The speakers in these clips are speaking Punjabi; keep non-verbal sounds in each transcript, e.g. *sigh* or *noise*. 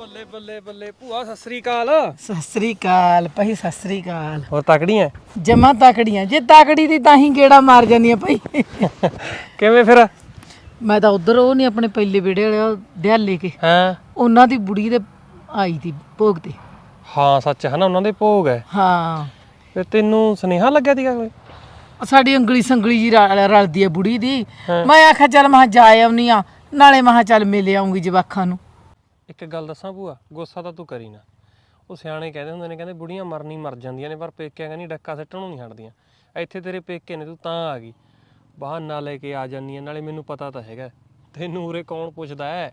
ਬੱਲੇ ਬੱਲੇ ਬੱਲੇ। ਭੂਆ ਸਤਿ ਸ੍ਰੀ ਅਕਾਲ। ਸਤਿ ਸ੍ਰੀ ਅਕਾਲ ਭਾਈ ਸਤਿ ਸ੍ਰੀ ਅਕਾਲ। ਹੋਰ ਤਕੜੀਆਂ? ਜਮਾ ਤਾਕੜੀਆਂ। ਜੇ ਤਾਕੜੀ ਦੀ ਤਾਂ ਹੀ ਗੇੜਾ ਮਾਰ ਜਾਂਦੀ ਆ ਭਾਈ। ਕਿਵੇਂ ਫਿਰ? ਮੈਂ ਤਾਂ ਉਧਰ ਉਹ ਨਹੀਂ ਆਪਣੇ ਪਹਿਲੇ ਵਿੜੇ ਵਾਲੇ ਦਿਹਾਲੇ ਕੇ। ਹਾਂ? ਉਹਨਾਂ ਦੀ ਬੁੜੀ ਦੇ ਆਈ ਤੀ ਭੋਗ ਤੇ। ਹਾਂ ਸੱਚ ਹੈ ਨਾ ਉਹਨਾਂ ਦੇ ਭੋਗ ਹੈ। ਹਾਂ। ਫਿਰ ਤੈਨੂੰ ਸੁਨੇਹਾ ਲੱਗਿਆ ਸੀਗਾ ਕੋਈ? ਸਾਡੀ ਉਂਗਲੀ ਸੰਗਲੀ ਜੀ ਰਲ- ਰਲਦੀ ਆ ਬੁੜੀ ਦੀ। ਮੈਂ ਆਖਿਆ ਚੱਲ ਮੈਂ ਜਾ ਆਉਣੀ ਆ ਨਾਲੇ ਮੈਂ ਕਿਹਾ ਚੱਲ ਮਿਲ ਆਉਂਗੀ ਜਵਾਖਾਂ ਨੂੰ। ਇੱਕ ਗੱਲ ਦੱਸਾਂ ਭੂਆ, ਗੁੱਸਾ ਤਾਂ ਤੂੰ ਕਰੀ ਨਾ। ਉਹ ਸਿਆਣੇ ਕਹਿੰਦੇ ਹੁੰਦੇ ਨੇ, ਕਹਿੰਦੇ ਬੁੜੀਆਂ ਮਰਨੀ ਮਰ ਜਾਂਦੀਆਂ ਨੇ, ਪਰ ਪੇਕਿਆਂ ਕਹਿੰਦੀ ਡੱਕਾ ਸੱਟਣ ਨੂੰ ਨਹੀਂ ਹਟਦੀਆਂ। ਇੱਥੇ ਤੇਰੇ ਪੇਕੇ ਨੇ, ਤੂੰ ਤਾਂ ਆ ਗਈ। ਬਹਾਨਾ ਲੈ ਕੇ ਆ ਜਾਂਦੀ ਹੈ ਨਾਲੇ ਮੈਨੂੰ ਪਤਾ ਤਾਂ ਹੈਗਾ। ਤੈਨੂੰ ਉਰੇ ਕੌਣ ਪੁੱਛਦਾ ਹੈ?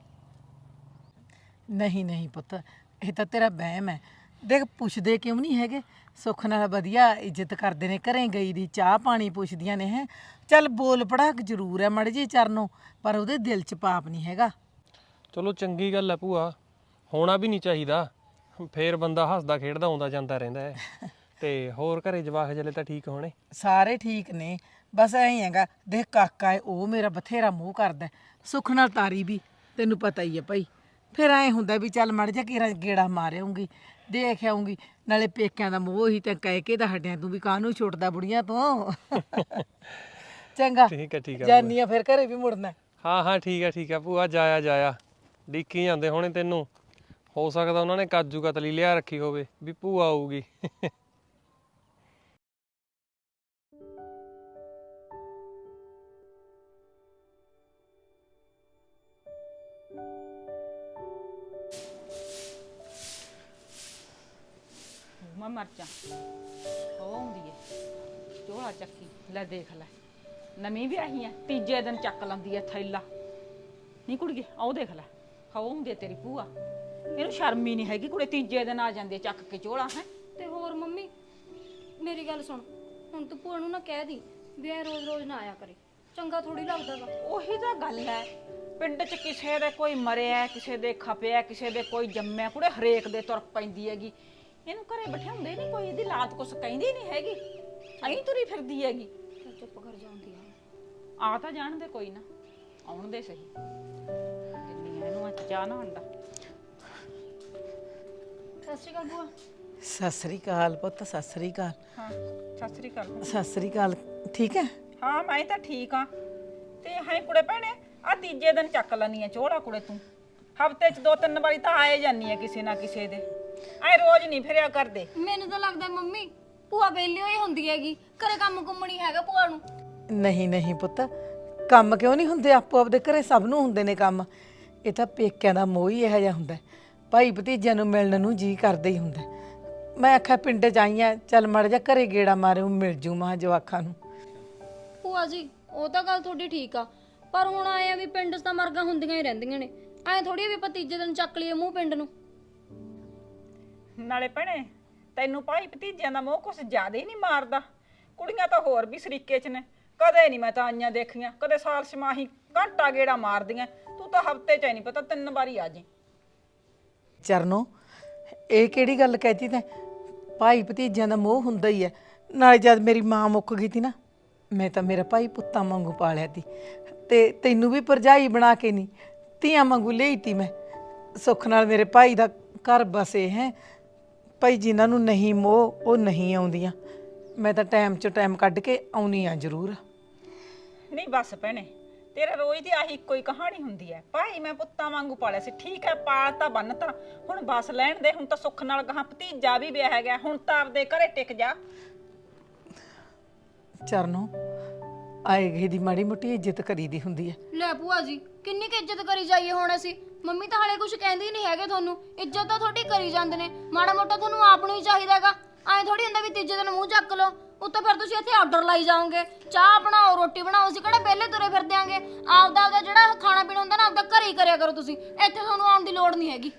ਨਹੀਂ ਨਹੀਂ ਪੁੱਤ, ਇਹ ਤਾਂ ਤੇਰਾ ਵਹਿਮ ਹੈ। ਦੇਖ, ਪੁੱਛਦੇ ਕਿਉਂ ਨਹੀਂ ਹੈਗੇ? ਸੁੱਖ ਨਾਲ ਵਧੀਆ ਇੱਜ਼ਤ ਕਰਦੇ ਨੇ, ਘਰੇ ਗਈ ਦੀ ਚਾਹ ਪਾਣੀ ਪੁੱਛਦੀਆਂ ਨੇ, ਹੈ। ਚੱਲ ਬੋਲ ਪੜਾਕ ਜ਼ਰੂਰ ਹੈ ਮੜ ਜੀ ਚਰਨੋਂ, ਪਰ ਉਹਦੇ ਦਿਲ 'ਚ ਪਾਪ ਨਹੀਂ ਹੈਗਾ। ਚਲੋ ਚੰਗੀ ਗੱਲ ਹੈ ਭੂਆ ਹੋਣਾ ਵੀ ਨਹੀਂ ਚਾਹੀਦਾ। ਫੇਰ ਬੰਦਾ ਹੱਸਦਾ ਖੇਡਦਾ ਆਉਂਦਾ ਜਾਂਦਾ ਰਹਿੰਦਾ ਹੈ। ਤੇ ਹੋਰ ਘਰੇ ਜਵਾਕ ਜਲੇ ਤਾਂ ਠੀਕ ਹੋਣੇ? ਸਾਰੇ ਠੀਕ ਨੇ। ਬਸ ਐਂ ਹੀ ਹੈਗਾ ਦੇਖ ਕਾਕਾ ਹੈ ਉਹ ਮੇਰਾ ਬਥੇਰਾ ਮੂੰਹ ਕਰਦਾ ਹੈ। ਸੁੱਖ ਨਾਲ ਤਾਰੀ ਵੀ ਤੈਨੂੰ ਪਤਾ ਹੀ ਹੈ ਭਾਈ। ਫਿਰ ਐਂ ਹੁੰਦਾ ਵੀ ਚੱਲ ਮੜ ਜਾ ਕੀਰਾ ਗੇੜਾ ਮਾਰਿਆਉਂਗੀ ਦੇਖ ਆਉਂਗੀ। ਨਾਲੇ ਪੇਕਿਆਂ ਦਾ ਮੋਹ ਹੀ ਤਾਂ ਕਹਿ ਕੇ ਤਾਂ ਹਟਿਆ ਤੂੰ ਵੀ ਕਾਹਨੂੰ ਛੁੱਟਦਾ ਬੁੜੀਆਂ ਤੋਂ? *laughs* ਚੰਗਾ ਠੀਕ ਹੈ ਠੀਕ ਹੈ ਜਾਨੀ ਆ ਫਿਰ ਘਰੇ ਵੀ ਮੁੜਨਾ ਹਾਂ ਹਾਂ ਠੀਕ ਹੈ ਠੀਕ ਹੈ। ਭੂਆ ਜਾਇਆ ਜਾਇਆ। ਡੀਕੀ ਜਾਂਦੇ ਹੋਣੇ ਤੈਨੂੰ। ਹੋ ਸਕਦਾ ਉਹਨਾਂ ਨੇ ਕਾਜੂ ਕਤਲੀ ਲਿਆ ਰੱਖੀ ਹੋਵੇ, ਵੀ ਭੂਆ ਆਊਗੀ। ਮੈਂ ਮਰ ਜਾ ਉਹ ਆਉਂਦੀ ਐ। ਝੋਲਾ ਚੱਕੀ। ਲੈ ਦੇਖ ਲੈ। ਨਵੀਂ ਵੀ ਆਹੀ ਐ। ਤੀਜੇ ਦਿਨ ਚੱਕ ਲੈਂਦੀ ਐ ਥੈਲਾ। ਨਹੀਂ ਕੁੜੀਏ, ਆਓ ਦੇਖ ਲੈ। ਖਾਓ ਹੁੰਦੀ ਤੇਰੀ ਭੂਆ। ਇਹਨੂੰ ਸ਼ਰਮ ਹੀ ਨਹੀਂ ਹੈਗੀ ਕੁੜੇ ਤੀਜੇ ਦਿਨ ਆ ਜਾਂਦੀ ਚੱਕ ਕੇ ਝੋਲਾ ਹੈ। ਤੇ ਹੋਰ ਮੰਮੀ ਮੇਰੀ ਗੱਲ ਸੁਣ ਹੁਣ ਤੂੰ ਭੂਆ ਨੂੰ ਨਾ ਕਹਿ ਦੀ ਵੀ ਐ ਰੋਜ਼-ਰੋਜ਼ ਨਾ ਆਇਆ ਕਰੇ। ਚੰਗਾ ਥੋੜੀ ਲੱਗਦਾ ਵਾ ਉਹੀ ਤਾਂ ਗੱਲ ਐ ਪਿੰਡ 'ਚ ਕਿਸੇ ਦੇ ਕੋਈ ਮਰਿਆ ਕਿਸੇ ਦੇ ਖਪਿਆ ਕਿਸੇ ਦੇ ਕੋਈ ਜੰਮਿਆ ਕੁੜੇ ਹਰੇਕ ਦੇ ਤੁਰ ਪੈਂਦੀ ਹੈਗੀ। ਇਹਨੂੰ ਘਰੇ ਬਿਠਾਉਂਦੇ ਨਹੀਂ ਕੋਈ ਇਹਦੀ ਲਾਤ ਕੁਛ ਕਹਿੰਦੀ ਨਹੀਂ ਹੈਗੀ। ਐਂ ਤੁਰੀ ਫਿਰਦੀ ਹੈਗੀ। ਚੱਲ ਚੁੱਪ ਕਰ ਜਾਂਦੀ ਆ। ਆ ਤਾਂ ਜਾਣਦੇ ਕੋਈ ਨਾ ਆਉਣ ਦੇ ਸਹੀ। ਇਹਨੂੰ ਅੱਜ ਚਾਹ ਨਾ ਹੰਦਾ ਸਤਿ ਸ਼੍ਰੀ ਅਕਾਲ ਭੂਆ। ਸਤਿ ਸ੍ਰੀ ਅਕਾਲ ਪੁੱਤ ਸਤਿ ਸ੍ਰੀ ਅਕਾਲ। ਹਾਂ ਸਤਿ ਸ੍ਰੀ ਅਕਾਲ ਸਤਿ ਸ੍ਰੀ ਅਕਾਲ ਠੀਕ ਹੈ? ਹਾਂ ਮੈਂ ਤਾਂ ਠੀਕ ਆ ਤੇ ਹਾਂ ਕੁੜੇ ਭੈਣੇ ਆ ਤੀਜੇ ਦਿਨ ਚੱਕ ਲੈਣੀ ਆ ਚੋਲਾ ਕੁੜੇ ਤੂੰ। ਹਫ਼ਤੇ 'ਚ ਦੋ ਤਿੰਨ ਵਾਰੀ ਤਾਂ ਆਏ ਜਾਨੀ ਆ ਕਿਸੇ ਨਾ ਕਿਸੇ ਦੇ। ਐ ਰੋਜ਼ ਨਹੀਂ ਫਿਰਿਆ ਕਰਦੇ। ਮੈਨੂੰ ਤਾਂ ਲੱਗਦਾ ਮੰਮੀ ਭੂਆ ਹੋਈ ਹੁੰਦੀ ਹੈਗੀ। ਘਰੇ ਕੰਮ ਕੁੰਮਣੀ ਹੈਗਾ ਭੂਆ ਨੂੰ। ਨਹੀਂ ਨਹੀਂ ਪੁੱਤ ਕੰਮ ਕਿਉਂ ਨਹੀਂ ਹੁੰਦੇ? ਆਪੋ ਆਪਦੇ ਘਰੇ ਸਭ ਨੂੰ ਹੁੰਦੇ ਨੇ ਕੰਮ। ਇਹ ਤਾਂ ਪੇਕਿਆਂ ਦਾ ਮੋਹ ਹੀ ਇਹੋ ਜਿਹਾ ਹੁੰਦਾ ਹੈ। ਭਾਈ ਭਤੀਜਿਆਂ ਨੂੰ ਮਿਲਣ ਨੂੰ ਜੀ ਕਰਦੇ ਹੀ ਹੁੰਦਾ ਹੈ। ਮੈਂ ਆਖਿਆ ਪਿੰਡ ਚ ਆਈ ਆ ਚੱਲ ਮੜ ਜਾ ਘਰੇ ਗੇੜਾ ਮਾਰਿਓ ਮਿਲ ਜੂ ਮਾਂ ਜਵਾਖਾਂ ਨੂੰ। ਭੂਆ ਜੀ ਉਹ ਤਾਂ ਗੱਲ ਤੁਹਾਡੀ ਠੀਕ ਆ ਪਰ ਹੁਣ ਆਏ ਆ ਵੀ ਪਿੰਡ 'ਚ ਤਾਂ ਮਰਗਾਂ ਹੁੰਦੀਆਂ ਹੀ ਰਹਿੰਦੀਆਂ ਨੇ। ਐ ਥੋੜੀ ਵੀ ਆਪਾਂ ਤੀਜੇ ਦਿਨ ਚੱਕ ਲਈਏ ਮੂੰਹ ਪਿੰਡ ਨੂੰ। ਨਾਲੇ ਭੈਣੇ ਤੈਨੂੰ ਭਾਈ ਭਤੀਜਿਆਂ ਦਾ ਮੋਹ ਕੁਛ ਜ਼ਿਆਦਾ ਹੀ ਨਹੀਂ ਮਾਰਦਾ। ਕੁੜੀਆਂ ਤਾਂ ਹੋਰ ਵੀ ਸਰੀਕੇ 'ਚ ਨੇ। ਕਦੇ ਨਹੀਂ ਮੈਂ ਤਾਂ ਆਈਆਂ ਦੇਖੀਆਂ ਕਦੇ ਸਾਲ ਛਮਾਹੀ ਘੰਟਾ ਗੇੜਾ ਮਾਰਦੀਆਂ। ਤੂੰ ਤਾਂ ਹਫ਼ਤੇ 'ਚ ਹੀ ਨਹੀਂ ਪਤਾ ਤਿੰਨ ਵਾਰੀ ਆ ਜੀ ਚਰਨੋ ਇਹ ਕਿਹੜੀ ਗੱਲ ਕਹਿਤੀ ਤੈਂ? ਭਾਈ ਭਤੀਜਿਆਂ ਦਾ ਮੋਹ ਹੁੰਦਾ ਹੀ ਹੈ। ਨਾਲੇ ਜਦ ਮੇਰੀ ਮਾਂ ਮੁੱਕ ਗਈ ਤੀ ਨਾ ਮੈਂ ਤਾਂ ਮੇਰਾ ਭਾਈ ਪੁੱਤਾਂ ਵਾਂਗੂ ਪਾਲਿਆ ਤੀ। ਤੇ ਤੈਨੂੰ ਵੀ ਪਰਜਾਈ ਬਣਾ ਕੇ ਨਹੀਂ ਧੀਆਂ ਵਾਂਗੂ ਲਈ ਤੀ ਮੈਂ। ਸੁੱਖ ਨਾਲ ਮੇਰੇ ਭਾਈ ਦਾ ਘਰ ਬਸੇ ਹੈ। ਭਾਈ ਜਿਨ੍ਹਾਂ ਨੂੰ ਨਹੀਂ ਮੋਹ ਉਹ ਨਹੀਂ ਆਉਂਦੀਆਂ। ਮੈਂ ਤਾਂ ਟਾਈਮ 'ਚ ਟਾਈਮ ਕੱਢ ਕੇ ਆਉਣੀ ਆ ਜ਼ਰੂਰ। ਨਹੀਂ ਬਸ ਭੈਣੇ ਤੇਰਾ ਰੋਜ਼ ਦੀ ਆਹੀ ਇੱਕੋ ਹੀ ਕਹਾਣੀ ਹੁੰਦੀ ਹੈ ਭਾਈ ਮੈਂ ਪੁੱਤਾਂ ਵਾਂਗੂ ਪਾਲਿਆ ਸੀ। ਠੀਕ ਹੈ ਪਾਲ ਤਾਂ ਬੰਨਤਾ ਹੁਣ ਬਸ ਲੈਣ ਦੇ ਹੁਣ ਤਾਂ ਸੁੱਖ ਨਾਲ ਗਾਂ ਭਤੀਜਾ ਵੀ ਵਿਆਹ ਗਿਆ। ਹੁਣ ਤਾਂ ਆਪਦੇ ਘਰੇ ਟਿਕ ਜਾ। ਚਰਨੋ ਆਏ ਗਏ ਦੀ ਮਾੜੀ ਮੋਟੀ ਇੱਜ਼ਤ ਕਰੀਦੀ ਹੁੰਦੀ ਹੈ ਲੈ ਭੂਆ ਜੀ ਕਿੰਨੀ ਕੁ ਇੱਜ਼ਤ ਕਰੀ ਜਾਈਏ ਹੁਣ ਅਸੀਂ? ਮੰਮੀ ਤਾਂ ਹਲੇ ਕੁਝ ਕਹਿੰਦੇ ਨਹੀਂ ਹੈਗੇ ਤੁਹਾਨੂੰ। ਇੱਜ਼ਤ ਤਾਂ ਤੁਹਾਡੀ ਕਰੀ ਜਾਂਦੇ ਨੇ। ਮਾੜਾ ਮੋਟਾ ਤੁਹਾਨੂੰ ਆਪ ਨੂੰ ਹੀ ਚਾਹੀਦਾਗਾ ਐਂ ਥੋੜੀ ਹੁੰਦਾ ਵੀ ਤੀਜੇ ਦਿਨ ਮੂੰਹ ਚੱਕ ਲਓ। ਉੱਤੋਂ ਫਿਰ ਤੁਸੀਂ ਇੱਥੇ ਆਰਡਰ ਲਾਈ ਜਾਓਗੇ। ਚਾਹ ਬਣਾਓ ਰੋਟੀ ਬਣਾਓ ਅਸੀਂ ਕਿਹੜਾ ਵਿਹਲੇ ਤੁਰੇ ਫਿਰਦੇ ਆਂਗੇ। ਆਪਦਾ ਆਪਦਾ ਜਿਹੜਾ ਖਾਣਾ ਪੀਣਾ ਹੁੰਦਾ ਨਾ ਆਪਦਾ ਘਰੇ ਹੀ ਕਰਿਆ ਕਰੋ ਤੁਸੀਂ। ਇੱਥੇ ਤੁਹਾਨੂੰ ਆਉਣ ਦੀ ਲੋੜ ਨਹੀਂ ਹੈਗੀ।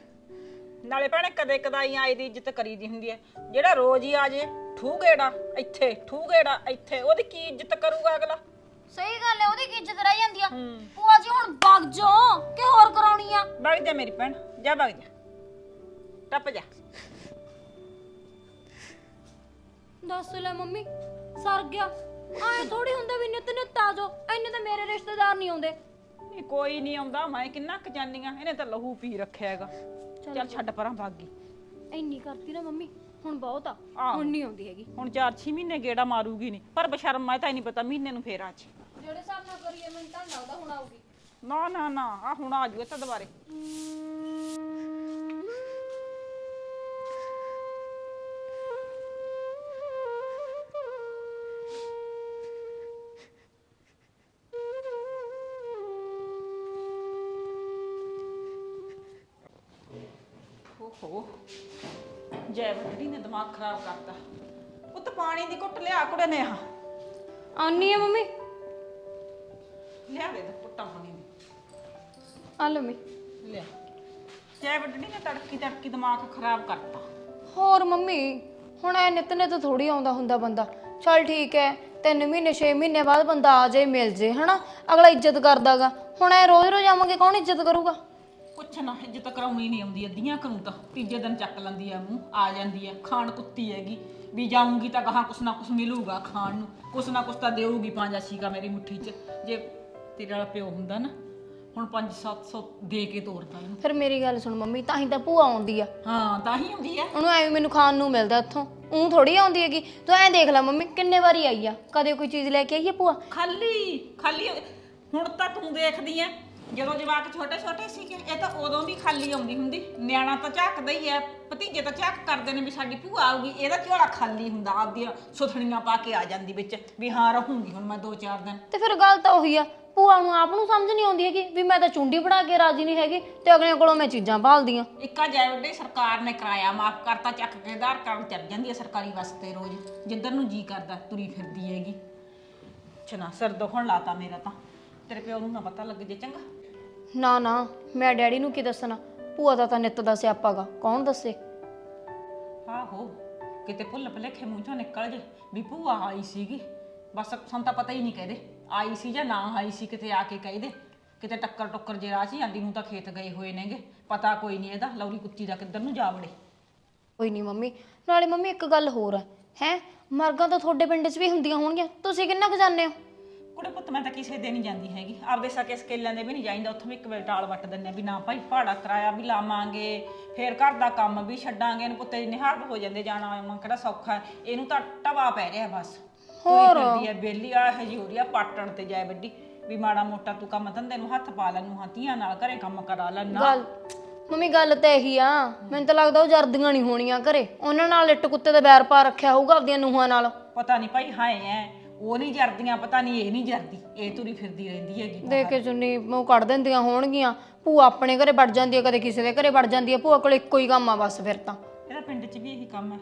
ਨਾਲੇ ਭੈਣੇ ਕਦੇ ਕਦਾਈ ਆਈ ਦੀ ਇੱਜ਼ਤ ਕਰੀਦੀ ਹੁੰਦੀ ਹੈ। ਜਿਹੜਾ ਰੋਜ਼ ਹੀ ਆ ਜੇ ਠੂ ਗੇੜਾ ਇੱਥੇ ਠੂ ਗੇੜਾ ਇੱਥੇ ਉਹਦੀ ਕੀ ਇੱਜ਼ਤ ਕਰੂਗਾ ਅਗਲਾ? ਸਹੀ ਗੱਲ ਹੈ ਉਹਦੀ ਕੀ ਇੱਜ਼ਤ ਰਹਿ ਜਾਂਦੀ ਆ? ਭੂਆ ਜੀ ਹੁਣ ਵਗ ਜਾਓ ਕਿ ਹੋਰ ਕਰਾਉਣੀ ਆ? ਵਗ ਜਾ ਮੇਰੀ ਭੈਣ ਜਾ ਵਗ ਜਾ। ਟੱਪ ਜਾ। ਦੱਸ ਲੈ ਮੰਮੀ ਸਰ ਗਿਆ। ਐ ਥੋੜੀ ਹੁੰਦਾ ਵੀ ਨਿੱਤ ਨਿੱਤ ਆ ਜਾਓ ਐਨੇ ਤਾਂ ਮੇਰੇ ਰਿਸ਼ਤੇਦਾਰ ਨਹੀਂ ਆਉਂਦੇ। ਨਹੀਂ ਕੋਈ ਨਹੀਂ ਆਉਂਦਾ ਮੈਂ ਕਿੰਨਾ ਕੁ ਜਾਨੀਆਂ ਇਹਨੇ ਤਾਂ ਲਹੂ ਪੀ ਰੱਖਿਆ ਹੈਗਾ। ਚੱਲ ਛੱਡ ਪਰਾਂ ਭਾਗ ਗਈ ਇੰਨੀ ਕਰਤੀ ਨਾ ਮੰਮੀ ਹੁਣ ਬਹੁਤ ਆ ਆਹੋ। ਹੁਣ ਨਹੀਂ ਆਉਂਦੀ ਹੈਗੀ। ਹੁਣ 4-6 ਮਹੀਨੇ ਗੇੜਾ ਮਾਰੂਗੀ ਨਹੀਂ ਪਰ ਬਸ਼ਰਮ ਮੈਂ ਤਾਂ ਹੀ ਨਹੀਂ ਪਤਾ ਮਹੀਨੇ ਨੂੰ ਫੇਰ ਆ ਚ ਜਿਹੜੇ ਹਿਸਾਬ ਨਾਲ ਕਰੀਏ ਮੈਨੂੰ ਤਾਂ ਲੱਗਦਾ ਹੁਣ ਆਊਗੀ। ਨਾ ਨਾ ਨਾ ਆ ਹੁਣ ਆ ਜੂ ਤਾਂ ਦੁਬਾਰੇ। ਦਿਮਾਗ ਖਰਾਬ ਕਰਤਾ। ਉਹ ਤਾਂ ਪਾਣੀ ਦੀ ਘੁੱਟ ਲਿਆ ਕੁੜੇ ਨੇ ਆ ਆਉਣੀ ਆ ਮੰਮੀ। ਲਿਆ ਦੇ ਪੁੱਟਾਂ ਪਾਣੀ ਦੀ। ਆ ਲਓ ਮੰਮੀ। ਲਿਆ। ਜੈ ਵੱਡੀ ਨੇ ਤੜਕੀ ਤੜਕੀ ਦਿਮਾਗ ਖਰਾਬ ਕਰਤਾ। ਹੋਰ ਮੰਮੀ ਹੁਣ ਐ ਨਿਤ ਨਿਤ ਥੋੜੀ ਆਉਂਦਾ ਹੁੰਦਾ ਬੰਦਾ। ਚਲ ਠੀਕ ਹੈ ਤਿੰਨ ਮਹੀਨੇ 6 ਮਹੀਨੇ ਬਾਅਦ ਬੰਦਾ ਆ ਜਾਏ ਮਿਲ ਜੇ ਹਨਾ? ਅਗਲਾ ਇੱਜ਼ਤ ਕਰਦਾਗਾ। ਹੁਣ ਐ ਰੋਜ਼ ਰੋਜ਼ ਆਵਾਂਗੇ ਕੌਣ ਇੱਜ਼ਤ ਕਰੂਗਾ? ਨਾ ਇੱਜ਼ਤ ਕਰਾਉਣੀ ਨਹੀਂ ਆਉਂਦੀ ਅੱਧੀਆਂ ਕਰੂ ਤਾਂ। ਤੀਜੇ ਦਿਨ ਚੱਕ ਲੈਂਦੀ ਆ ਮੂੰਹ ਆ ਜਾਂਦੀ ਆ ਖਾਣ ਕੁੱਤੀ ਹੈਗੀ। ਵੀ ਜਾਊਂਗੀ ਤਾਂ ਗਾਹਾਂ ਕੁਛ ਨਾ ਕੁਛ ਮਿਲੂਗਾ ਖਾਣ ਨੂੰ। ਕੁਛ ਨਾ ਕੁਛ ਤਾਂ ਦੇਊਗੀ ਪੰਜ ਆਸ਼ੀਗਾ ਮੇਰੀ ਮੁੱਠੀ 'ਚ। ਜੇ ਤੇਰੇ ਵਾਲਾ ਪਿਓ ਹੁੰਦਾ ਨਾ ਹੁਣ 5-700 ਦੇ ਕੇ ਤੋਰਦਾ ਇਹਨੂੰ। ਫਿਰ ਮੇਰੀ ਗੱਲ ਸੁਣ ਮੰਮੀ ਤਾਂ ਹੀ ਤਾਂ ਭੂਆ ਆਉਂਦੀ ਆ। ਹਾਂ ਤਾਂ ਹੀ ਆਉਂਦੀ ਆ। ਉਹਨੂੰ ਐਵੇਂ ਮੈਨੂੰ ਖਾਣ ਨੂੰ ਮਿਲਦਾ ਇੱਥੋਂ। ਉਹ ਥੋੜੀ ਆਉਂਦੀ ਹੈਗੀ। ਤੂੰ ਐਂ ਦੇਖ ਲੈ ਮੰਮੀ ਕਿੰਨੇ ਵਾਰੀ ਆਈ ਆ। ਕਦੇ ਕੋਈ ਚੀਜ਼ ਲੈ ਕੇ ਆਈ ਆ ਭੂਆ? ਖਾਲੀ ਖਾਲੀ। ਹੁਣ ਤਾਂ ਤੂੰ ਦੇਖਦੀ ਐ ਜਦੋਂ ਜਵਾਕ ਛੋਟੇ ਛੋਟੇ ਸੀਗੇ ਇਹ ਤਾਂ ਉਦੋਂ ਵੀ ਖਾਲੀ ਆਉਂਦੀ ਹੁੰਦੀ। ਨਿਆਣਾ ਤਾਂ ਝਾਕਦਾ ਹੀ ਐ ਭਤੀਜੇ ਤਾਂ ਝਾਕ ਕਰਦੇ ਨੇ ਵੀ ਸਾਡੀ ਭੂਆ ਆਊਗੀ ਇਹਦਾ ਝੋਲਾ ਖਾਲੀ ਹੁੰਦਾ ਆਪਦੀਆਂ ਸੁਥਣੀਆਂ ਪਾ ਕੇ ਆ ਜਾਂਦੀ ਵਿੱਚ ਵੀ ਹਾਂ ਰਹੂੰਗੀ ਹੁਣ ਮੈਂ 2-4 ਦਿਨ। ਤੇ ਫਿਰ ਗੱਲ ਤਾਂ ਉਹੀ ਆ ਭੂਆ ਨੂੰ ਆਪ ਨੂੰ ਸਮਝ ਨਹੀਂ ਆਉਂਦੀ ਹੈਗੀ ਵੀ ਮੈਂ ਤਾਂ ਚੁੰਡੀ ਬਣਾ ਕੇ ਰਾਜੀ ਨਹੀਂ ਹੈਗੀ ਤੇ ਅਗਲਿਆਂ ਕੋਲੋਂ ਮੈਂ ਚੀਜ਼ਾਂ ਭਾਲਦੀ ਆ ਇੱਕਾ ਜੈ ਵੱਡੇ ਸਰਕਾਰ ਨੇ ਕਿਰਾਇਆ ਮਾਫ ਕਰਤਾ ਚੱਕ ਕੇ ਆਧਾਰ ਕਾਰਡ ਚੱਲ ਜਾਂਦੀ ਹੈ ਸਰਕਾਰੀ ਵਾਸਤੇ ਰੋਜ਼ ਜਿੱਧਰ ਨੂੰ ਜੀ ਕਰਦਾ ਤੁਰੀ ਫਿਰਦੀ ਹੈਗੀ। ਚਨਾ ਸਿਰ ਦੁਖਣ ਲਾਤਾ ਮੇਰਾ ਤਾਂ ਤੇਰੇ ਪਿਓ ਨੂੰ ਨਾ ਪਤਾ ਲੱਗ ਜੇ ਚੰਗਾ। ਨਾ ਨਾ ਮੈਂ ਡੈਡੀ ਨੂੰ ਕੀ ਦੱਸਣਾ? ਭੂਆ ਦਾ ਤਾਂ ਨਿੱਤ ਦਾ ਸਿਆਪਾਗਾ ਕੌਣ ਦੱਸੇ? ਆਹੋ ਕਿਤੇ ਭੁੱਲ ਭੁਲੇਖੇ ਮੂੰਹ ਚੋਂ ਨਿਕਲ ਜੇ ਵੀ ਭੂਆ ਆਈ ਸੀਗੀ। ਬਸ ਸਾਨੂੰ ਤਾਂ ਪਤਾ ਹੀ ਨਹੀਂ ਕਹਦੇ ਆਈ ਸੀ ਜਾਂ ਨਾ ਆਈ ਸੀ ਕਿਤੇ ਆ ਕੇ ਕਹਦੇ। ਕਿਤੇ ਟੱਕਰ ਟੁੱਕਰ ਜੇ ਰਾਹ 'ਚ ਹੀ ਆਂਦੀ ਨੂੰ ਤਾਂ ਖੇਤ ਗਏ ਹੋਏ ਨੇਗੇ। ਪਤਾ ਕੋਈ ਨਹੀਂ ਇਹਦਾ ਲੌਰੀ ਕੁੱਤੀ ਦਾ ਕਿੱਧਰ ਨੂੰ ਜਾ ਵੜੇ। ਕੋਈ ਨਹੀਂ ਮੰਮੀ ਨਾਲੇ ਮੰਮੀ ਇੱਕ ਗੱਲ ਹੋਰ ਹੈ ਹੈ? ਮਰਗਾਂ ਤਾਂ ਤੁਹਾਡੇ ਪਿੰਡ 'ਚ ਵੀ ਹੁੰਦੀਆਂ ਹੋਣਗੀਆਂ ਤੁਸੀਂ ਕਿੰਨਾ ਕੁ ਜਾਣਦੇ ਹੋ? ਕੁੜੇ ਪੁੱਤ ਮੈਂ ਤਾਂ ਕਿਸੇ ਦੇ ਨਹੀਂ ਜਾਂਦੀ ਹੈਗੀ। ਆਪਦੇ ਸਕੇ ਸਕੇਲਾਂ ਦੇ ਵੀ ਨਹੀਂ ਜਾਂਦਾ ਉੱਥੋਂ ਵੀ ਇੱਕ ਵੇਲੇ ਟਾਲ ਵੱਟ ਦਿੰਨੇ ਵੀ ਨਾ ਭਾਈ ਪਹਾੜਾ ਕਿਰਾਇਆ ਵੀ ਲਾਵਾਂਗੇ ਫੇਰ ਘਰ ਦਾ ਕੰਮ ਵੀ ਛੱਡਾਂਗੇ ਇਹਨੂੰ ਪੁੱਤੇ ਨਿਹਾਰ ਹੋ ਜਾਂਦੇ ਜਾਣਾ ਆਉਣਾ ਕਿਹੜਾ ਸੌਖਾ ਹੈ। ਇਹਨੂੰ ਤਾਂ ਟਵਾ ਪੈ ਰਿਹਾ ਬਸ। ਹੋਰ? ਫਿਰਦੀ ਹੈ ਬੇਲੀ ਆ ਹਜੀ ਹੋ ਰਹੀ ਆ ਪਾਟਣ ਤੇ ਜਾਏ ਵੱਡੀ ਵੀ ਮਾੜਾ ਮੋਟਾ ਤੂੰ ਕੰਮ ਧੰਦੇ ਨੂੰ ਹੱਥ ਪਾ ਲੈ ਨੂੰ ਹੱਤੀਆਂ ਨਾਲ ਘਰੇ ਕੰਮ ਕਰਾ ਲੈ ਨਾ। ਗੱਲ ਮੰਮੀ ਗੱਲ ਤਾਂ ਇਹੀ ਆ। ਮੈਨੂੰ ਤਾਂ ਲੱਗਦਾ ਉਹ ਜਰਦੀਆਂ ਨਹੀਂ ਹੋਣੀਆਂ ਘਰੇ। ਉਹਨਾਂ ਨਾਲ ਇੱਟ ਕੁੱਤੇ ਦਾ ਬੈਰ ਪਾ ਰੱਖਿਆ ਹੋਊਗਾ ਆਪਦੀਆਂ ਨੂੰਹਾਂ ਨਾਲ। ਪਤਾ ਨਹੀਂ ਭਾਈ ਹਾਏ ਐ। ਉਹ ਨਹੀਂ ਜਰਦੀਆਂ ਪਤਾ ਨਹੀਂ ਇਹ ਨਹੀਂ ਜਰਦੀ ਇਹ ਤੁਰੀ ਫਿਰਦੀ ਰਹਿੰਦੀ ਹੈਗੀ ਦੇਖ ਕੇ ਚੁੰਨੀ ਮੂੰਹ ਕੱਢ ਦਿੰਦੀਆਂ ਹੋਣਗੀਆਂ। ਭੂਆ ਆਪਣੇ ਘਰੇ ਵੜ ਜਾਂਦੀ ਹੈ ਕਦੇ ਕਿਸੇ ਦੇ ਘਰੇ ਵੜ ਜਾਂਦੀ ਹੈ ਭੂਆ ਕੋਲ ਇੱਕੋ ਹੀ ਕੰਮ ਆ ਬਸ ਫਿਰ ਤਾਂ। ਇਹਦਾ ਪਿੰਡ 'ਚ ਵੀ ਇਹੀ ਕੰਮ ਹੈ।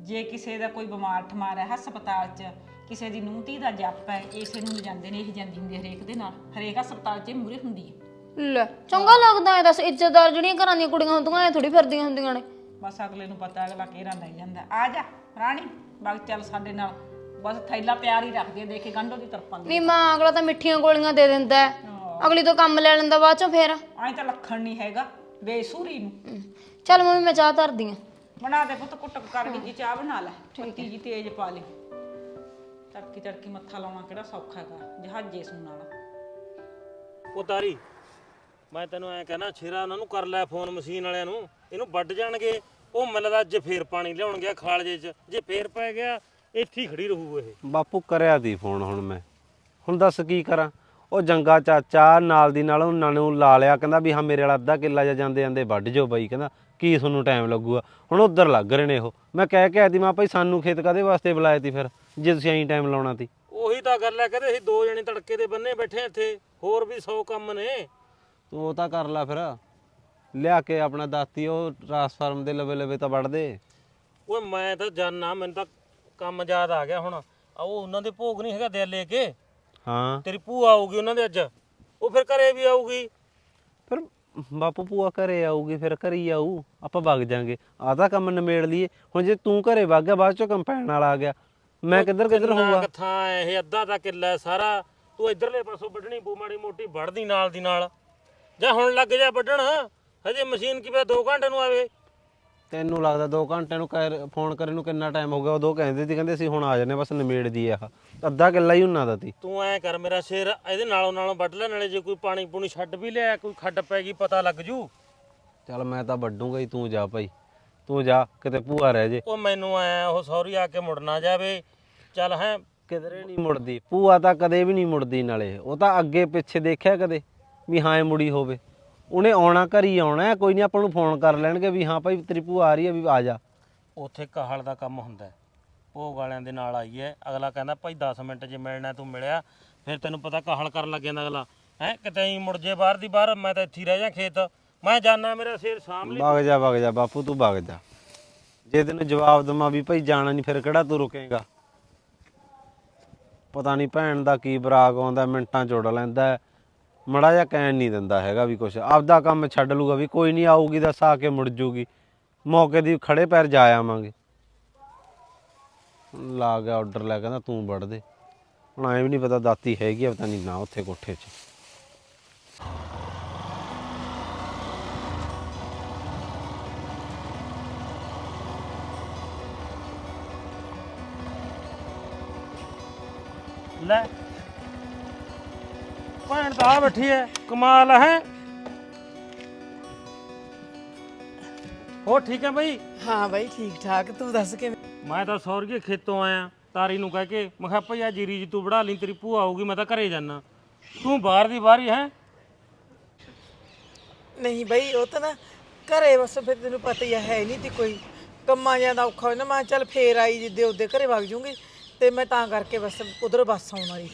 ਜੇ ਕਿਸੇ ਦਾ ਕੋਈ ਬਿਮਾਰ ਠਮਾਰ ਹੈ ਹਸਪਤਾਲ 'ਚ ਕਿਸੇ ਦੀ ਨੂੰਹ ਧੀ ਦਾ ਜੱਪ ਹੈ ਇਸੇ ਨੂੰ ਲਿਜਾਂਦੇ ਨੇ ਇਹ ਜਾਂਦੀ ਹੁੰਦੀ ਹੈ ਹਰੇਕ ਦੇ ਨਾਲ। ਹਰੇਕ ਹਸਪਤਾਲ 'ਚ ਮੂਰੇ ਹੁੰਦੀ ਹੈ। ਲੈ ਚੰਗਾ ਲੱਗਦਾ ਐ ਦੱਸ ਇੱਜ਼ਤਦਾਰ ਜਿਹੜੀਆਂ ਘਰਾਂ ਦੀਆਂ ਕੁੜੀਆਂ ਹੁੰਦੀਆਂ ਐ ਥੋੜੀ ਫਿਰਦੀਆਂ ਹੁੰਦੀਆਂ ਨੇ। ਬਸ ਅਗਲੇ ਨੂੰ ਪਤਾ ਅਗਲਾ ਕਿਹੜਾ ਲੈ ਜਾਂਦਾ। ਆ ਜਾ ਰਾਣੀ ਬਾਗ ਚੱਲ ਸਾਡੇ ਨਾਲ। ਬਸ ਥੈਲਾ ਪਿਆਰ ਹੀ ਰੱਖਦੀ ਹੈ ਦੇਖ ਗੰਢੋ ਦੀ ਤਰਪਾਂ ਦੀ। ਨਹੀਂ ਮਾਂ ਅਗਲਾ ਤਾਂ ਮਿੱਠੀਆਂ ਗੋਲੀਆਂ ਦੇ ਦਿੰਦਾ ਹੈ। ਅਗਲੀ ਤੋਂ ਕੰਮ ਲੈ ਲੈਂਦਾ ਬਾਅਦ ਚੋਂ ਫੇਰ। ਐਂ ਤਾਂ ਲੱਖਣ ਨਹੀਂ ਹੈਗਾ ਬੇਸੂਰੀ ਨੂੰ। ਚੱਲ ਮੰਮੀ ਮੈਂ ਚਾਹ ਧਰਦੀ ਆ ਬਣਾ ਦੇ ਪੁੱਤ ਕੁੱਟਕ ਕਰਕੇ ਜੀ ਚਾਹ ਬਣਾ ਲੈ। ਪੱਤੀ ਜੀ ਤੇਜ਼ ਪਾ ਲੈ ਤੜਕੀ ਤੜਕੀ ਮੱਥਾ ਲਾਉਣਾ ਕਿਹੜਾ ਸੌਖਾ ਹੈਗਾ ਜਹਾਜੇ ਸੁਣ ਵਾਲਾ। ਉਹ ਤਾਰੀ ਮੈਂ ਤੈਨੂੰ ਐ ਕਹਿਣਾ ਛੇਰਾ ਉਹਨਾਂ ਨੂੰ ਕਰ ਲੈ ਫੋਨ ਮਸ਼ੀਨ ਵਾਲਿਆਂ ਨੂੰ। ਇਹਨੂੰ ਵੱਢ ਜਾਣਗੇ ਉਹ ਮਿਲਦਾ ਅੱਜ ਫੇਰ ਪਾਣੀ ਲਿਆਉਣ ਗਿਆ ਖਾਲਜੇ 'ਚ। ਜੇ ਫੇਰ ਪੈ ਗਿਆ ਇੱਥੇ ਹੀ ਖੜੀ ਰਹੂ ਇਹ। ਬਾਪੂ ਕਰਿਆ ਦੀ ਫੋਨ ਹੁਣ ਮੈਂ। ਹੁਣ ਦੱਸ ਕੀ ਕਰਾਂ? ਉਹ ਜੰਗਾ ਚਾਚਾ ਨਾਲ ਦੀ ਨਾਲ ਉਹਨਾਂ ਨੂੰ ਲਾ ਲਿਆ ਕਹਿੰਦਾ ਵੀ ਹਾਂ ਮੇਰੇ ਵਾਲਾ ਅੱਧਾ ਕਿੱਲਾ ਜਾਂ ਜਾਂਦੇ ਜਾਂਦੇ ਵੱਢ ਜੋ ਬਾਈ ਕਹਿੰਦਾ ਕੀ ਤੁਹਾਨੂੰ ਟਾਈਮ ਲੱਗੂਗਾ? ਹੁਣ ਉਧਰ ਲੱਗ ਰਹੇ ਨੇ ਉਹ। ਮੈਂ ਕਹਿ ਕੇ ਆਦੀ ਮੈਂ ਭਾਈ ਸਾਨੂੰ ਖੇਤ ਕਾਦੇ ਵਾਸਤੇ ਬੁਲਾਇਆ ਤੀ ਫਿਰ ਜੇ ਤੁਸੀਂ ਐਂ ਟਾਈਮ ਲਾਉਣਾ ਤੀ। ਉਹੀ ਤਾਂ ਗੱਲ ਐ ਕਹਿੰਦੇ ਅਸੀਂ ਦੋ ਜਣੇ ਤੜਕੇ ਦੇ ਬੰਨੇ ਬੈਠੇ ਇੱਥੇ ਹੋਰ ਵੀ 100 ਕੰਮ ਨੇ। ਤੂੰ ਉਹ ਤਾਂ ਕਰ ਲੈ ਫਿਰ। ਲਿਆ ਕੇ ਆਪਣਾ ਦਾਤੀ ਉਹ ਟ੍ਰਾਂਸਫਾਰਮ ਦੇ ਲਵੇ ਲਵੇ ਤਾਂ ਵੱਢ ਦੇ। ਓਏ ਮੈਂ ਤਾਂ ਜਾਣਾ ਮੈਨੂੰ ਤਾਂ ਕੰਮ ਯਾਦ ਆ ਗਿਆ ਹੁਣ। ਆ ਉਹ ਉਹਨਾਂ ਦੇ ਭੋਗ ਨਹੀਂ ਹੈਗਾ ਦੇ ਲੈ ਕੇ। ਹਾਂ। ਤੇਰੀ ਭੂਆ ਆਊਗੀ ਉਹਨਾਂ ਦੇ ਅੱਜ। ਉਹ ਫਿਰ ਘਰੇ ਵੀ ਆਊਗੀ। ਫਿਰ ਬਾਪੂ ਭੂਆ ਘਰੇ ਆਊਗੀ ਫਿਰ ਘਰੇ ਹੀ ਆਊ। ਆਪਾਂ ਵਗ ਜਾਾਂਗੇ। ਤਾਂ ਕੰਮ ਨਿਮੇੜ ਲਈਏ। ਹੁਣ ਜੇ ਤੂੰ ਘਰੇ ਵਗ ਗਿਆ ਬਾਅਦ ਚੋਂ ਕੰਪੈਨ ਵਾਲਾ ਆ ਗਿਆ। ਮੈਂ ਕਿੱਧਰ ਕਿੱਧਰ ਹੋਊਗਾ? ਕੁ ਥਾਂ ਐ ਇਹ ਅੱਧਾ ਦਾ ਕਿੱਲਾ ਹੈ ਸਾਰਾ। ਤੂੰ ਇਧਰਲੇ ਪਾਸੋਂ ਵੱਢਣੀ ਪੂ ਮਾੜੀ ਮੋਟੀ ਵੱਢਦੀ ਨਾਲ ਦੀ ਨਾਲ। ਜਾਂ ਹੁਣ ਲੱਗ ਜਾ ਵੱਢਣ। ਹਜੇ ਮਸ਼ੀਨ ਕੀ ਪਤਾ 2 ਘੰਟੇ ਨੂੰ ਆਵੇ? ਤੈਨੂੰ ਲੱਗਦਾ 2 ਘੰਟੇ ਨੂੰ ਫੋਨ ਕਰਨ ਨੂੰ ਕਿੰਨਾ ਟਾਈਮ ਹੋ ਗਿਆ? ਉਦੋਂ ਕਹਿੰਦੇ ਸੀ ਕਹਿੰਦੇ ਅਸੀਂ ਹੁਣ ਆ ਜਾਂਦੇ ਹਾਂ, ਬਸ ਨਿਮੇੜ ਦੀ ਆਹ। ਅੱਧਾ ਕਿੱਲਾ ਹੀ ਉਹਨਾਂ ਦਾ ਤੀ ਤੂੰ ਐ ਕਰ ਮੇਰਾ ਸ਼ੇਰ ਇਹਦੇ ਨਾਲੋਂ ਨਾਲੋਂ ਵੱਢ ਲੈ ਨਾਲੇ ਜੇ ਕੋਈ ਪਾਣੀ ਪੂਣੀ ਛੱਡ ਵੀ ਲਿਆ ਕੋਈ ਖੱਡ ਪੈ ਗਈ ਪਤਾ ਲੱਗ ਜੂ। ਚੱਲ ਮੈਂ ਤਾਂ ਵੱਡੂਗਾ ਹੀ ਤੂੰ ਜਾ ਭਾਈ। ਤੂੰ ਜਾ ਕਿਤੇ ਭੂਆ ਰਹਿ ਜੇ। ਉਹ ਮੈਨੂੰ ਆਇਆ ਉਹ ਸੌਰੀ ਆ ਕੇ ਮੁੜ ਨਾ ਜਾਵੇ। ਚੱਲ ਹੈ। ਕਿਧਰੇ ਨਹੀਂ ਮੁੜਦੀ। ਭੂਆ ਤਾਂ ਕਦੇ ਵੀ ਨਹੀਂ ਮੁੜਦੀ ਨਾਲੇ। ਉਹ ਤਾਂ ਅੱਗੇ ਪਿੱਛੇ ਦੇਖਿਆ ਕਦੇ ਵੀ ਹਾਂ ਇਹ ਮੁੜੀ ਹੋਵੇ। ਉਹਨੇ ਆਉਣਾ ਘਰ ਹੀ ਆਉਣਾ ਹੈ, ਕੋਈ ਨਹੀਂ ਆਪਾਂ ਨੂੰ ਫੋਨ ਕਰ ਲੈਣਗੇ ਵੀ ਹਾਂ ਭਾਈ ਤੇਰੀ ਭੂਆ ਆ ਰਹੀ ਹੈ ਵੀ ਆ ਜਾ। ਉੱਥੇ ਕਹਾਲ ਦਾ ਕੰਮ ਹੁੰਦਾ ਹੈ। ਭੋਗ ਵਾਲਿਆਂ ਦੇ ਨਾਲ ਆਈ ਹੈ। ਅਗਲਾ ਕਹਿੰਦਾ ਭਾਈ 10 ਮਿੰਟ ਜੇ ਮਿਲਣਾ ਤੂੰ ਮਿਲਿਆ ਫਿਰ ਤੈਨੂੰ ਪਤਾ ਕਹਾਲ ਕਰਨ ਲੱਗ ਜਾਂਦਾ ਅਗਲਾ। ਹੈ ਕਿਤੇ ਹੀ ਮੁੜ ਜੇ ਬਾਹਰ ਦੀ ਬਾਹਰ ਮੈਂ ਤਾਂ ਇੱਥੇ ਹੀ ਰਹਿ ਜਾ ਖੇਤ। ਮੈਂ ਜਾਣਾ ਮੇਰਾ ਸਿਰ ਲਈ। ਵਗ ਜਾ ਵਗ ਜਾ ਬਾਪੂ ਤੂੰ ਵਗ ਜਾ। ਜੇ ਤੈਨੂੰ ਜਵਾਬ ਦਵਾਂ ਵੀ ਭਾਈ ਜਾਣਾ ਨਹੀਂ ਫਿਰ ਕਿਹੜਾ ਤੂੰ ਰੁਕੇਗਾ? ਪਤਾ ਨਹੀਂ ਭੈਣ ਦਾ ਕੀ ਬਰਾਗ ਆਉਂਦਾ ਮਿੰਟਾਂ ਜੋੜ ਲੈਂਦਾ ਹੈ। ਮੜਾ ਜਿਹਾ ਕਹਿਣ ਨਹੀਂ ਦਿੰਦਾ ਹੈਗਾ ਵੀ ਕੁਛ। ਆਪਦਾ ਕੰਮ ਛੱਡ ਲੂਗਾ ਵੀ ਕੋਈ ਨਹੀਂ ਆਊਗੀ, ਦੱਸ ਆ ਕੇ ਮੁੜ ਜੂਗੀ। ਮੌਕੇ ਦੀ ਖੜੇ ਪੈਰ ਜਾ ਆਵਾਂਗੇ। ਲਾ ਗਿਆ ਆਰਡਰ ਲੈ ਕਹਿੰਦਾ ਤੂੰ ਵੜ ਦੇ। ਹੁਣ ਐ ਨਹੀਂ ਪਤਾ ਦਾਤੀ ਹੈਗੀ ਆ, ਪਤਾ ਨਹੀਂ ਨਾ ਉੱਥੇ ਕੋਠੇ 'ਚ। ਲੈ। ਭੈਣ ਤਾਂ ਆ ਬੈਠੀ ਹੈ ਕਮਾਲ ਹੈ? ਹੋ ਠੀਕ ਹੈ ਬਈ? ਹਾਂ ਬਾਈ ਠੀਕ ਠਾਕ ਤੂੰ ਦੱਸ ਕਿਵੇਂ? ਮੈਂ ਤਾਂ ਸੌਰਗੇ ਖੇਤੋਂ ਆਇਆ ਤਾਰੀ ਨੂੰ ਕਹਿ ਕੇ ਮੈਂ ਕਿਹਾ ਭਈ ਆ ਜੀਰੀ ਜੀ ਤੂੰ ਵੜਾ ਲਈ ਤੇਰੀ ਭੂਆ ਆਊਗੀ ਮੈਂ ਤਾਂ ਘਰੇ ਜਾਣਾ ਤੂੰ ਬਾਹਰ ਦੀ ਬਾਹਰ ਹੀ? ਹੈ ਨਹੀਂ ਬਾਈ ਉਹ ਤਾਂ ਨਾ ਘਰੇ ਬਸ ਫਿਰ ਤੈਨੂੰ ਪਤਾ ਹੀ ਆ, ਹੈ ਨਹੀਂ ਤੇ ਕੋਈ। ਕੰਮਾਂ ਜਾਂਦਾ ਔਖਾ ਹੋ ਜਾਂਦਾ ਮੈਂ ਕਿਹਾ ਚੱਲ ਫੇਰ ਆਈ ਜਿੱਦੇ ਉਹਦੇ ਘਰੇ ਵਗ ਜੂੰਗੀ ਤੇ ਮੈਂ ਤਾਂ ਕਰਕੇ ਬਸ ਉਧਰ ਬੱਸ ਆਉਣ ਵਾਲੀ।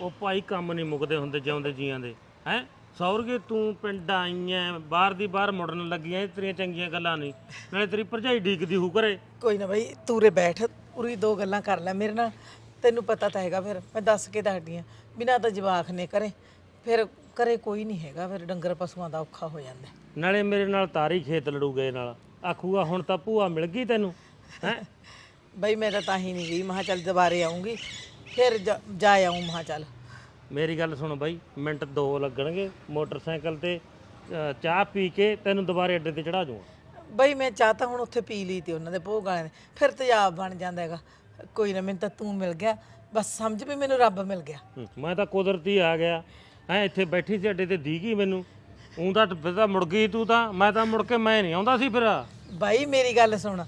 ਉਹ ਭਾਈ ਕੰਮ ਨਹੀਂ ਮੁੱਕਦੇ ਹੁੰਦੇ ਜਿਉਂਦੇ ਜੀਆਂ ਦੇ ਹੈ? ਸੌਰਗੇ ਤੂੰ ਪਿੰਡ ਆਈ ਐ ਬਾਹਰ ਦੀ ਬਾਹਰ ਮੁੜਨ ਲੱਗੀਆਂ ਇਹ ਤੇਰੀਆਂ ਚੰਗੀਆਂ ਗੱਲਾਂ ਨਹੀਂ। ਨਾਲੇ ਤੇਰੀ ਭਰਜਾਈ ਡੀਕਦੀ ਹੂ ਘਰੇ। ਕੋਈ ਨਾ ਬਾਈ ਤੂਰੇ ਬੈਠ ਪੂਰੀ ਦੋ ਗੱਲਾਂ ਕਰ ਲੈ ਮੇਰੇ ਨਾਲ। ਤੈਨੂੰ ਪਤਾ ਤਾਂ ਹੈਗਾ ਫਿਰ ਮੈਂ ਦੱਸ ਕੇ ਦੱਸਦੀ ਆ। ਬਿਨਾਂ ਤਾਂ ਜਵਾਕ ਨੇ ਕਰੇ। ਫਿਰ ਘਰੇ ਕੋਈ ਨਹੀਂ ਹੈਗਾ ਫਿਰ ਡੰਗਰ ਪਸ਼ੂਆਂ ਦਾ ਔਖਾ ਹੋ ਜਾਂਦਾ। ਨਾਲੇ ਮੇਰੇ ਨਾਲ ਤਾਰੀ ਖੇਤ ਲੜੂ ਗਏ ਨਾਲ। ਆਖੂਗਾ ਹੁਣ ਤਾਂ ਭੂਆ ਮਿਲ ਗਈ ਤੈਨੂੰ। ਹੈ? ਬਾਈ ਮੈਂ ਤਾਂ ਤਾਂ ਹੀ ਨਹੀਂ ਗਈ। ਮਹਾ ਚੱਲ ਦੁਬਾਰੇ ਆਉਂਗੀ ਫਿਰ ਜਾ ਜਾ ਆਉਂ ਮਹਾ ਚੱਲ। ਮੇਰੀ ਗੱਲ ਸੁਣ ਬਾਈ ਮਿੰਟ ਦੋ ਲੱਗਣਗੇ ਮੋਟਰਸਾਈਕਲ ਤੇ ਅ, ਚਾਹ ਪੀ ਕੇ ਤੈਨੂੰ ਦੁਬਾਰੇ ਅੱਡੇ ਤੇ ਚੜਾ ਜਾਊਂਗਾ। ਬਈ ਮੈਂ ਚਾਹ ਤਾਂ ਹੁਣ ਉੱਥੇ ਪੀ ਲਈ ਤੇ ਉਹਨਾਂ ਦੇ ਭੋਗ ਵਾਲਿਆਂ ਨੇ। ਫਿਰ ਤੇਜ਼ਾਬ ਬਣ ਜਾਂਦਾ ਹੈਗਾ। ਕੋਈ ਨਾ ਮੈਨੂੰ ਤਾਂ ਤੂੰ ਮਿਲ ਗਿਆ। ਬਸ ਸਮਝ ਵੀ ਮੈਨੂੰ ਰੱਬ ਮਿਲ ਗਿਆ। ਹੂੰ, ਮੈਂ ਤਾਂ ਕੁਦਰਤੀ ਆ ਗਿਆ। ਹੈ ਇੱਥੇ ਬੈਠੀ ਸੀ ਅੱਡੇ ਤੇ ਦੀ ਗਈ ਮੈਨੂੰ? ਉਂ ਤਾਂ ਫਿਰ ਤਾਂ ਮੁੜ ਗਈ ਤੂੰ ਤਾਂ। ਮੈਂ ਤਾਂ ਮੁੜ ਕੇ ਮੈਂ ਨਹੀਂ ਆਉਂਦਾ ਸੀ ਫਿਰ। ਬਾਈ ਮੇਰੀ ਗੱਲ ਸੁਣ।